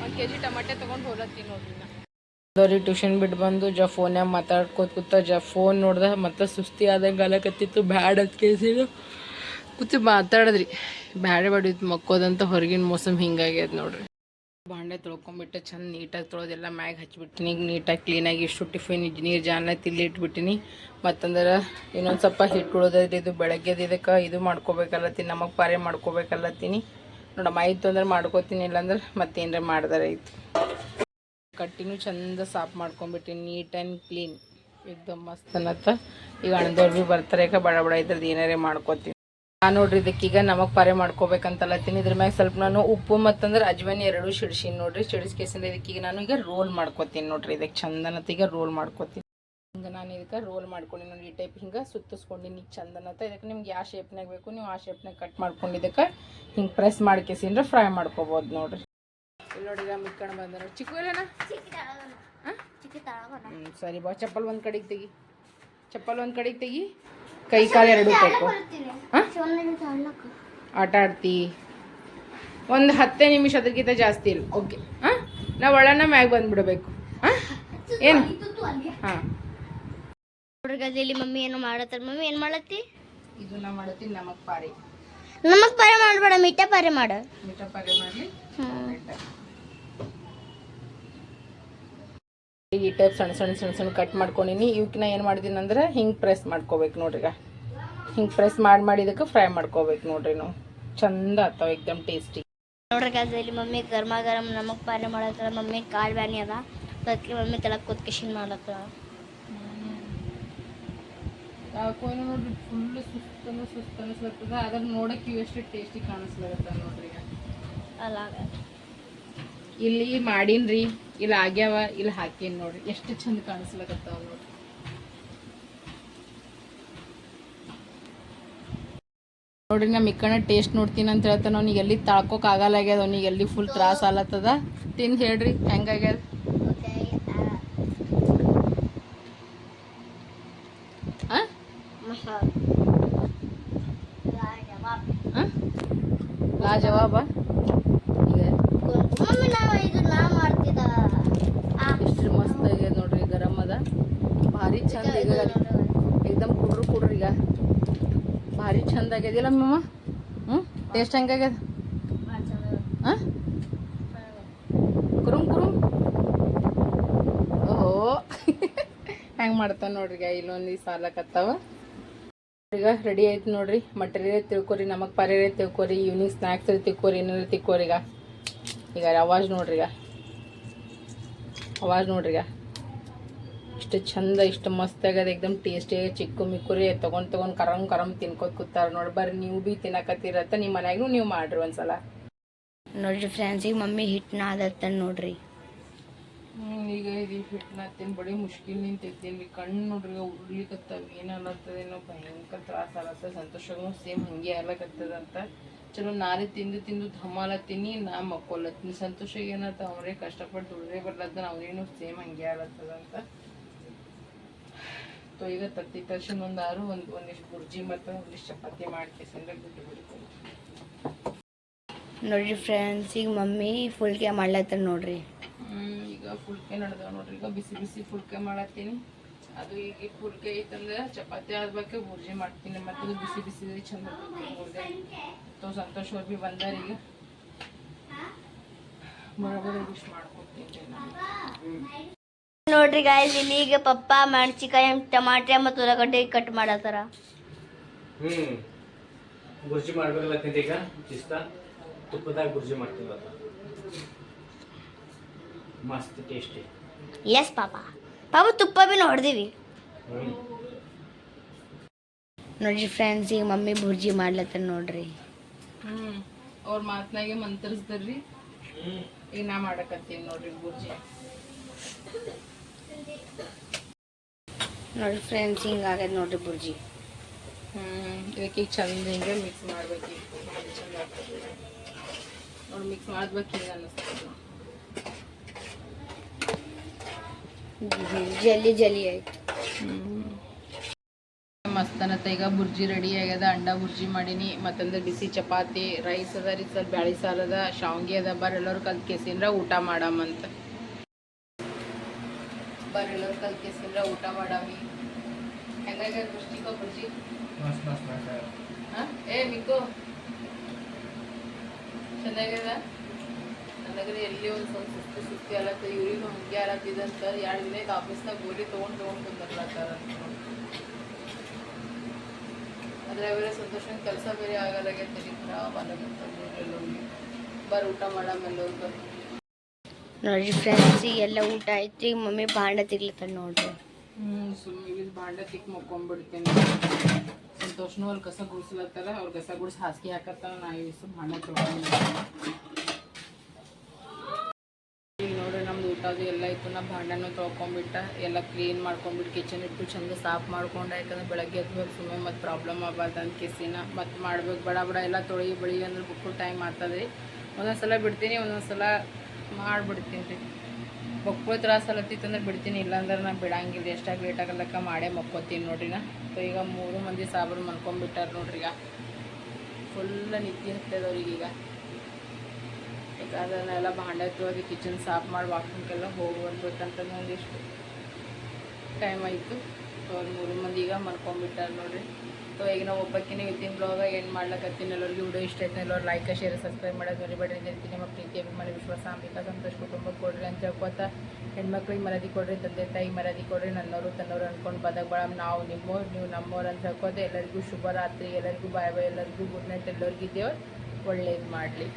ಒಂದು ಕೆ ಜಿ ಟಮಾಟೆ ತೊಗೊಂಡು ಹೋಲತ್ತೀನಿ ನೋಡ್ರಿ ನಾ. ಟ್ಯೂಷನ್ ಬಿಟ್ಟು ಬಂದು ಜ ಫೋನ್ಯಾಗ ಮಾತಾಡ್ಕೋತ ಕೂತ ಜ ಫೋನ್ ನೋಡ್ದೆ ಮತ್ತೆ ಸುಸ್ತಿ ಆದಂಗೆ ಅಲಕತ್ತಿತ್ತು ಬ್ಯಾಡ್ ಅಂತ ಕೇಸಿದ್ರು ಕೂತು ಮಾತಾಡಿದ್ರಿ, ಬ್ಯಾಡ ಬಡಿತ್ತು ಮಕ್ಕೋದಂತ ಹೊರಗಿನ ಮೋಸಮ್ ಹಿಂಗಾಗ್ಯದ ನೋಡ್ರಿ. ಬಾಂಡೆ ತೊಳ್ಕೊಂಬಿಟ್ಟು ಚಂದ ನೀಟಾಗಿ ತೊಳೆದೆಲ್ಲ ಮ್ಯಾಗ ಈಗ ನೀಟಾಗಿ ಕ್ಲೀನಾಗಿ ಇಷ್ಟು ಟಿಫಿನ್ ನೀರು ಜಾನ ತಿಲ್ಲಿ ಇಟ್ಬಿಟ್ಟಿನಿ. ಮತ್ತಂದ್ರೆ ಇನ್ನೊಂದು ಸ್ವಲ್ಪ ಹಿಟ್ಟು ಇದು ಬೆಳಗ್ಗೆದು ಇದಕ್ಕೆ ಇದು ಮಾಡ್ಕೋಬೇಕಲ್ಲತ್ತೀನಿ. ನಮಗೆ ಪಾರೆ ಮಾಡ್ಕೋಬೇಕಲ್ಲತ್ತೀನಿ. ನೋಡಮ್ಮ, ಆಯ್ತು ಅಂದ್ರೆ ಮಾಡ್ಕೋತೀನಿ, ಇಲ್ಲಾಂದ್ರೆ ಮತ್ತೇನಾರ ಮಾಡ್ದಾರ ಇತ್ತು ಕಟ್ಟಿನೂ ಚಂದ ಸಾಫ್ ಮಾಡ್ಕೊಂಬಿಟ್ಟಿನಿ, ನೀಟ್ ಆ್ಯಂಡ್ ಕ್ಲೀನ್. ಇದು ಮಸ್ತ್ ಅನ್ನತ್ತ. ಈಗ ಅಣ್ಣದವ್ರು ಭೀ ಬರ್ತಾರೆ, ಯಾಕೆ ಬಡ ಬಡ ಇದ್ರದ್ದು ಏನಾರೇ ಮಾಡ್ಕೋತೀನಿ. ನಾನು ನೋಡ್ರಿ ಇದಕ್ಕೀಗ ನಮಗ್ ಪರೆ ಮಾಡ್ಕೋಬೇಕಂತಲತ್ತೀನಿ ಇದ್ರ ಮ್ಯಾಗ ಸ್ವಲ್ಪ ನಾನು ಉಪ್ಪು ಮತ್ತಂದ್ರೆ ಅಜ್ವಾನಿ ಎರಡು ಸಿಡ್ಸೀನಿ ನೋಡ್ರಿ. ಸಿಡಿಸ್ಕೇಸಿಂದ ಇದಕ್ಕೀಗ ನಾನು ಈಗ ರೋಲ್ ಮಾಡ್ಕೋತೀನಿ ನೋಡ್ರಿ. ಇದಕ್ಕೆ ಚಂದನತ್ತ ಈಗ ರೋಲ್ ಮಾಡ್ಕೋತೀನಿ. ಹಿಂಗೆ ನಾನು ಇದಕ್ಕೆ ರೋಲ್ ಮಾಡ್ಕೊಂಡು ನೋಡಿ ಈ ಟೈಪ್ ಹಿಂಗೆ ಸುತ್ತಿಸ್ಕೊಂಡಿನಿ ಚಂದನತ್ತ. ಇದಕ್ಕೆ ನಿಮ್ಗೆ ಯಾವ ಶೇಪ್ನಾಗ ಬೇಕು ನೀವು ಆ ಶೇಪ್ನಾಗ ಕಟ್ ಮಾಡ್ಕೊಂಡು ಇದಕ್ಕೆ ಹಿಂಗೆ ಪ್ರೆಸ್ ಮಾಡ್ಕೇಸಿಂದ್ರೆ ಫ್ರೈ ಮಾಡ್ಕೋಬೋದು ನೋಡ್ರಿ. ಇಲ್ಲಿ ನೋಡಿ ಬಂದ್ರೆ ಮಿಕ್ಕಣ ಬಂದ ಚಿಕ್ಕ ಇಲ್ಲನ? ಹ್ಞೂ ಸರಿ ಬಾ. ಚಪ್ಪಲ್ ಒಂದು ಕಡೆಗೆ ತೆಗಿ. ಚಪ್ಪಲ್ ಒಂದು ಕಡೆಗೆ ತೆಗಿ. ಕೈ ಕಾಲು ಎರಡು ಬೇಕು. ಆಟ ಆಡ್ತಿ. ಒಂದು ಹತ್ತೇ ನಿಮಿಷ ಅದಕ್ಕಿಂತ ಜಾಸ್ತಿ ಇಲ್ಲ. ಓಕೆ. ಹಾಂ? ನಾವು ಒಳನ ಮ್ಯಾಗ ಬಂದ್ಬಿಡಬೇಕು. ಹಾಂ? ಏನು? ಹಾಂ.
ಹುಡುಗದಲ್ಲಿ ಮಮ್ಮಿ ಏನು ಮಾಡತ್ತಾರ? ಮಮ್ಮಿ ಏನು ಮಾಡತ್ತಿ?
ಇದು ನಾ ಮಾಡತ್ತೀನಿ ನಮಗ್ ಪಾರಿ.
ನಮಗ್ ಪಾರಿ ಮಾಡ್ಬೇಡ ಮಿಠ ಪಾರಿ ಮಾಡ.
ಮಿಠ ಪಾರಿ ಈ ಟೈಪ್ ಸಣ್ಣ ಸಣ್ಣ ಸಣ್ಣ ಸಣ್ಣ ಕಟ್ ಮಾಡ್ಕೊಂಡಿನಿ. ಇವಕ್ಕಿನ ಏನು ಮಾಡಿದ್ದೀನಿ ಅಂದ್ರೆ ಹಿಂಗೆ ಪ್ರೆಸ್ ಮಾಡ್ಕೋಬೇಕು ನೋಡ್ರಿ ಈಗ. ಹಿಂಗೆ ಪ್ರೆಸ್ ಮಾಡಿ ಮಾಡಿ ಇದಕ್ಕೆ ಫ್ರೈ ಮಾಡ್ಕೋಬೇಕು ನೋಡ್ರಿ ನಾವು. ಚಂದ ಆಗ್ತವೆ ಎಕ್ದಮ್ ಟೇಸ್ಟಿ
ನೋಡ್ರಿ ಗಜ ಇಲ್ಲಿ ಮಮ್ಮಿ ಗರ್ಮ ಗರಮ್ ನಮಗ್ ಪಾನಿ ಮಾಡತ್ತಾಳ ಮಮ್ಮಿ ಕಾಳು ಬ್ಯಾನಿ ಅದ. ಅದಕ್ಕೆ ಮಮ್ಮಿ ತಳಕ್ ಕೂತ್ ಮಾಡತ್ತ
ಯಾಕೋ ಏನೋ ನೋಡ್ರಿ ಫುಲ್ ಸುಸ್ತನು ಸುಸ್ತು ಅನಿಸ್ಲತ್ತದ ಅದ್ರ ನೋಡಕ್ಕೆ ಎಷ್ಟು ಟೇಸ್ಟಿ ಕಾಣಿಸ್ಲತ್ತ ನೋಡ್ರಿ ಈಗ.
ಅಲ್ಲ.
ಇಲ್ಲಿ ಮಾಡೀನ್ರಿ, ಇಲ್ಲಿ ಆಗ್ಯಾವ, ಇಲ್ಲಿ ಹಾಕೀನಿ ನೋಡ್ರಿ. ಎಷ್ಟು ಚಂದ ಕಾಣಿಸ್ಲಕತ್ತಾವ ನೋಡ್ರಿ. ನೋಡ್ರಿ ನಮ್ಮ ಇಕ್ಕಣ ಟೇಸ್ಟ್ ನೋಡ್ತೀನಿ ಅಂತ ಹೇಳ್ತಾನೆ ಅವ್ನಿಗೆ ಎಲ್ಲಿ ತಾಳ್ಕೊಕ್ ಆಗಲ್ಲ ಆಗ್ಯದ, ಅವ್ನಿಗೆ ಎಲ್ಲಿ ಫುಲ್ ತ್ರಾಸ ಆಲತ್ತದ ತಿಂದು ಹೇಳ್ರಿ ಹೆಂಗಾಗ್ಯದ ಆ? ಆ? ಲಾ ಜವಾಬ ಈಗ
ಮಮ್ಮಿ ನಾವು ಇದು ನಾ ಮಾಡ್ತಿದ್ದ
ಎಷ್ಟು ಮಸ್ತ್ ಆಗ್ಯದ ನೋಡ್ರಿ ಗರಂ ಅದ ಭಾರಿ ಚಂದ ಈಗ ಏಕ್ದಮ್ ಕುಡ್ರು ಕುಡ್ರಿ ಈಗ ಭಾರಿ ಚಂದ ಆಗ್ಯದಿಲ್ಲ ಮಮ್ಮ ಹ್ಞೂ ಟೇಸ್ಟ್ ಹೆಂಗಾಗ್ಯದ ಹಾಂ ಕುರುಮ್ ಕುರುಮ್. ಓಹೋ. ಹೆಂಗೆ ಮಾಡ್ತಾನೆ ನೋಡ್ರಿ ಇಲ್ಲೊಂದು ಸಾಲಕತ್ತಾವ ಈಗ ರೆಡಿ ಆಯ್ತು ನೋಡ್ರಿ. ಮಟೀರಿಯಲ್ ತಿಳ್ಕೊರಿ ನಮಗೆ ಪರ್ಯಾಯ ತಿಳ್ಕೊರಿ ಈವ್ನಿಂಗ್ ಸ್ನ್ಯಾಕ್ಸ್ ತಿಳ್ಕೊರಿ ಏನಾರ ತಿಳ್ಕೊರಿ ಈಗ. ಈಗ ಅವಾಜ್ ನೋಡ್ರಿ ಈಗ. ಅವಾಜ್ ನೋಡ್ರಿ ಈಗ. ಇಷ್ಟು ಚಂದ ಇಷ್ಟು ಮಸ್ತ್ ಆಗದ ಎಕ್ದಮ್ ಟೇಸ್ಟಿ ಚಿಕ್ಕು ಮಿಕ್ಕುರಿ ತೊಗೊಂಡು ತೊಗೊಂಡು ಕರಂ ಕರಂ ತಿನ್ಕೋತ ಕೂತಾರ ನೋಡಿ. ಬರ್ರಿ ನೀವು ಬಿ ತಿನ್ನಕತ್ತಿರತ್ತ ನಿಮ್ಮ ಮನ್ಯಾಗೂ ನೀವು ಮಾಡ್ರಿ ಒಂದ್ಸಲ.
ನೋಡ್ರಿ ಫ್ರೆಂಡ್ಸ್ ಈಗ ಮಮ್ಮಿ ಹಿಟ್ಟನ್ನ ಆದತ್ತ ನೋಡ್ರಿ.
ಈಗ ಇದು ಹಿಟ್ಟನ್ನ ತಿನ್ಬಡಿ ಮುಷ್ಕಿಲ್ ನಿಂತಿದ್ದೀನಿ ಕಣ್ಣು ನೋಡ್ರಿ ಈಗ ಏನಲ್ಲತ್ತದೇನೋ ಭಯಂಕರ ತ್ರಾಸ ಆಗತ್ತ ಸಂತೋಷಗೂ ಸೇಮ್ ಹಂಗೆ ಆಗ್ಲಕತ್ತದಂತ ಚಲೋ ನಾರಿ ತಿಂದು ತಿಂದು ಧಮಾಲತ್ತೀನಿ ನಾ ಮಕ್ಕೋಲತ್ತೀನಿ. ಸಂತೋಷ ಏನತ್ತ ಅವರೇ ಕಷ್ಟಪಟ್ಟು ದುಡ್ದೇ ಬರ್ಲತ್ತ ಅವ್ರೇನು ಸೇಮ್ ಹಂಗೆ ಆಗ್ಲತ್ತದಂತ ಈಗ ತತ್ತಿ ತರ್ಸಿನ ಒಂದು ಆರು ಒಂದು ಒಂದಿಷ್ಟು ಬುರ್ಜಿ ಮತ್ತು ಒಂದಿಷ್ಟು ಚಪಾತಿ ಮಾಡ್ಕೇಸಂದ್ರೆ ಬಿಟ್ಟು ಬಿಡ್ತೀನಿ.
ನೋಡ್ರಿ ಫ್ರೆಂಡ್ಸ್ ಈಗ ಮಮ್ಮಿ ಫುಲ್ಕೆ ಮಾಡ್ಲತ್ತಾರ ನೋಡ್ರಿ.
ಈಗ ಫುಲ್ಕೆ ನಡೆದಾವ ನೋಡ್ರಿ. ಈಗ ಬಿಸಿ ಬಿಸಿ ಫುಲ್ಕೆ ಮಾಡತ್ತೀನಿ. ಅದು ಈಗ ಫುಲ್ಕೆ ಐತಂದ್ರೆ ಚಪಾತಿ ಆದ್ಬೇಕು ಬುರ್ಜಿ ಮಾಡ್ತೀನಿ. ಮತ್ತೆ ಇದು ಬಿಸಿ ಬಿಸಿ ಚಂದ ಮುರ್ದೆ ತೋ ಸಂತೋಷ ಭೀ ಬಂದಾರ ಈಗ. ಬರೋಬರ ಮಾಡ್ಕೊತೀನಿ ನಾನು
ನೋಡ್ರಿ ಗಾಯ್ಸ್ ಇಲ್ಲಿ ಈಗ ಪಪ್ಪ ಮೆಣಸಿಕಾಯಿ ಟಮಾಟೆ ಮತ್ತು ಉಳ್ಳಾಗಡ್ಡೆ ಕಟ್ ಮಾಡತ್ತಾರ.
ಹ್ಮ್. ಗುರ್ಜಿ ಮಾಡ್ಬೇಕಲ್ಲ ಈಗ? ಇಷ್ಟ? ತುಪ್ಪದಾಗ ಗುರ್ಜಿ ಮಾಡ್ತೀವಿ ಅದು ಮಸ್ತ್ ಟೇಸ್ಟಿ
ಎಸ್ ಪಾಪ. ಪಾಪ ತುಪ್ಪ ಬಿ ನೋಡ್ದೀವಿ.
ಹ್ಮ್.
ನೋಡ್ರಿ ಫ್ರೆಂಡ್ಸ್ ಈಗ ಮಮ್ಮಿ ಬುರ್ಜಿ ಮಾಡ್ಲತ್ತಾರ ನೋಡ್ರಿ.
ಹ್ಮ್. ಅವ್ರ ಮಾತ್ನಾಗೆ ಮಂತರಿಸ್ತಾರ್ರಿ
ಹ್ಮ್.
ಈಗ ನಾ ಮಾಡಕತ್ತೀನಿ ನೋಡ್ರಿ ಬುರ್ಜಿ
ನೋಡ್ರಿ ಫ್ರೆಂಡ್ಸ್ ಹಿಂಗಾಗ್ಯದ ನೋಡ್ರಿ ಬುರ್ಜಿ.
ಹ್ಮ್ ಇದಕ್ಕೆ ಈಗ ಚಂದ ಹಿಂಗೆ ಮಿಕ್ಸ್ ಮಾಡ್ಬೇಕು ನೋಡಿ ಮಿಕ್ಸ್ ಮಾಡ್ಬೇಕು ಹಿಂಗೆ ಅನ್ನಿಸ್ತದೆ
ಜಲ್ಲಿ ಜಲ್ಲಿ ಆಯ್ತು.
ಮಸ್ತ್ ಅನ್ನತ್ತ ಈಗ ಬುರ್ಜಿ ರೆಡಿ ಆಗ್ಯದ. ಅಂಡ ಬುರ್ಜಿ ಮಾಡೀನಿ. ಮತ್ತಂದ್ರೆ ಬಿಸಿ ಚಪಾತಿ. ರೈಸ್ ಅದ ರೀ ಸ್ವಲ್ಪ ಬ್ಯಾಳಿ ಸಾರು ಅದ ಶಾವ್ಗೆ ಅದ. ಬರ್ ಎಲ್ಲರೂ ಕಲ್ತ್ ಕೇಸಿಂದ್ರ ಊಟ ಮಾಡಾಮಂತ ಬರ್ ಎಲ್ಲರೂ ಕಲ್ತ್ ಊಟ ಮಾಡಾಮಿ ಹೆಂಗಾಗ
ಮಸ್ತ್
ಹಾ? ಏ ಮಿಕ್ಕು ಚೆನ್ನಾಗ್ಯದ? ನನಗ್ರಿ ಎಲ್ಲಿ ಒಂದು ಸ್ವಲ್ಪ ಸುಸ್ತು ಸುಸ್ತಿ ಅಲತ್ತ ಇವ್ರಿಗೂ ಹಂಗೆ ಅಲತ್ತಿದಂತ ಎರಡು ದಿನ ಇದು ಆಫೀಸ್ನಾಗ ಗೋಲಿ ತೊಗೊಂಡು ತೊಗೊಂಡು ಬರಲ್ಲ ಸರ್ ಅಂದ್ರೆ ಬೇರೆ ಸಂತೋಷ ಕೆಲಸ ಬೇರೆ ಆಗಲಾಗೈತೆ ರೀ ಖರಾಬ್ ಎಲ್ಲರಿಗೆ ಬರ್ ಊಟ ಮಾಡಾಮೆಲ್ಲವ್ರು ಬರ್ರಿ
ನೋಡ್ರಿ ಫ್ರೆಂಡ್ಸ್ ಎಲ್ಲ ಊಟ ಆಯ್ತು. ಈಗ ಮಮ್ಮಿ ಬಾಂಡ ತಿಗ್ಲತ್ತ ನೋಡ್ರಿ.
ಸುಮ್ಮನೆ ಈ ಭಾಂಡೆ ತಿಕ್ ಮಕ್ಕೊಂಡ್ಬಿಡ್ತೀನಿ ಸಂತೋಷನೂ ಅಲ್ಲಿ ಕಸ ಗುಡಿಸ್ಲತ್ತಾರ ಅವ್ರ ಕಸ ಗುಡಿಸಿ ಹಾಸಿಗೆ ಹಾಕತ್ತಾರ ನಾ ಇವ್ ಭಾಂಡ ತೊಗೊಂಡು ನೋಡ್ರಿ ನಮ್ದು ಊಟದು ಎಲ್ಲ ಇತ್ತು ನಾ ಭಾಂಡನೂ ತೊಳ್ಕೊಂಬಿಟ್ಟ, ಎಲ್ಲ ಕ್ಲೀನ್ ಮಾಡ್ಕೊಂಬಿಟ್ಟು ಕಿಚನ್ ಇಟ್ಟು ಚಂದ ಸಾಫ್ ಮಾಡ್ಕೊಂಡು. ಯಾಕಂದ್ರೆ ಬೆಳಗ್ಗೆ ಎದ್ಬೇಕು ಸುಮ್ಮನೆ ಮತ್ತು ಪ್ರಾಬ್ಲಮ್ ಆಗ್ಬಾರ್ದು ಅಂತ ಕಿಸಿನ. ಮತ್ತು ಮಾಡ್ಬೇಕು ಬಡ ಬಡ, ಎಲ್ಲ ತೊಳಿ, ಬಳಿ ಅಂದ್ರೆ ಬುಕ್ಕು ಟೈಮ್ ಆಗ್ತದೆ. ಒಂದೊಂದು ಸಲ ಬಿಡ್ತೀನಿ ಒಂದೊಂದು ಸಲ ಮಾಡಿಬಿಡ್ತೀನಿ ರೀ. ಮಕ್ಕಳು ತ್ರಾಸಲತ್ತಿತ್ತಂದ್ರೆ ಬಿಡ್ತೀನಿ, ಇಲ್ಲಾಂದ್ರೆ ನಾನು ಬಿಡಂಗಿಲ್ಲ ಎಷ್ಟಾಗಿ ಲೇಟ್ ಆಗಲ್ಲಕ್ಕ ಮಾಡೇ ಮಕ್ಕೋತೀನಿ ನೋಡ್ರಿ ನಾ. ಸೊ ಈಗ ಮೂರು ಮಂದಿ ಸಾಬರು ಮನ್ಕೊಂಡ್ಬಿಟ್ಟಾರ ನೋಡ್ರಿ ಈಗ. ಫುಲ್ ನಿದ್ದೆ ಹತ್ತದವ್ರಿಗೆ ಈಗ. ಅದನ್ನೆಲ್ಲ ಭಾಂಡೆ ತೊಳೆದು ಕಿಚನ್ ಸಾಫ್ ಮಾಡಿ ವಾಕಿಂಗ್ಗೆಲ್ಲ ಹೋಗಿ ಬರ್ಬೇಕಂತ ಒಂದಿಷ್ಟು ಟೈಮ್ ಆಯಿತು. ಅವ್ರು ಮೂರು ಮಂದಿ ಈಗ ಮನ್ಕೊಂಡ್ಬಿಟ್ಟಾರ ನೋಡ್ರಿ. ಸೊ ಈಗ ನಾವು ಒಬ್ಬಕ್ಕಿನ ಇದ್ದಿನ ಬ್ಲಾಗ ಏನು ಮಾಡ್ಲಕತ್ತೀನಿ ಎಲ್ಲರಿಗೂ ವಿಡಿಯೋ ಇಷ್ಟ ಆಯ್ತು ಎಲ್ಲರೂ ಲೈಕ್ ಶೇರ್ ಸಬ್ಸ್ಕ್ರೈಬ್ ಮಾಡೋದು ಮರಿಬೇಡ್ರಿ ಅಂತ ನಿಮ್ಮ ಪ್ರೀತಿ ಅಭಿಮಾನಿ, ವಿಶ್ವಾಸ, ಅಂಬಿಕಾ, ಸಂತೋಷ ಕುಟುಂಬ ಕೊಡ್ರಿ ಅಂತ ಹೇಳ್ಕೊತ ಹೆಣ್ಮಕ್ಳಿಗೆ ಮರದಿ ಕೊಡ್ರಿ, ತಂದೆ, ತಾಯಿ ಮರದಿ ಕೊಡ್ರಿ ನನ್ನವರು ತನ್ನವರು ಅಂದ್ಕೊಂಡು ಬದಾಗ ಬಳ ನಾವು ನಿಮ್ಮವ್ರು ನೀವು ನಮ್ಮವ್ರು ಅಂತ ಹೇಳ್ಕೊತ ಎಲ್ಲರಿಗೂ ಶುಭರಾತ್ರಿ, ಎಲ್ಲರಿಗೂ ಬಾಯ್ ಬಾಯ್ ಎಲ್ಲರಿಗೂ ಗುಡ್ ನೈಟ್ ಎಲ್ಲರಿಗೂ ದೇವ್ರು ಒಳ್ಳೇದು ಮಾಡಲಿ.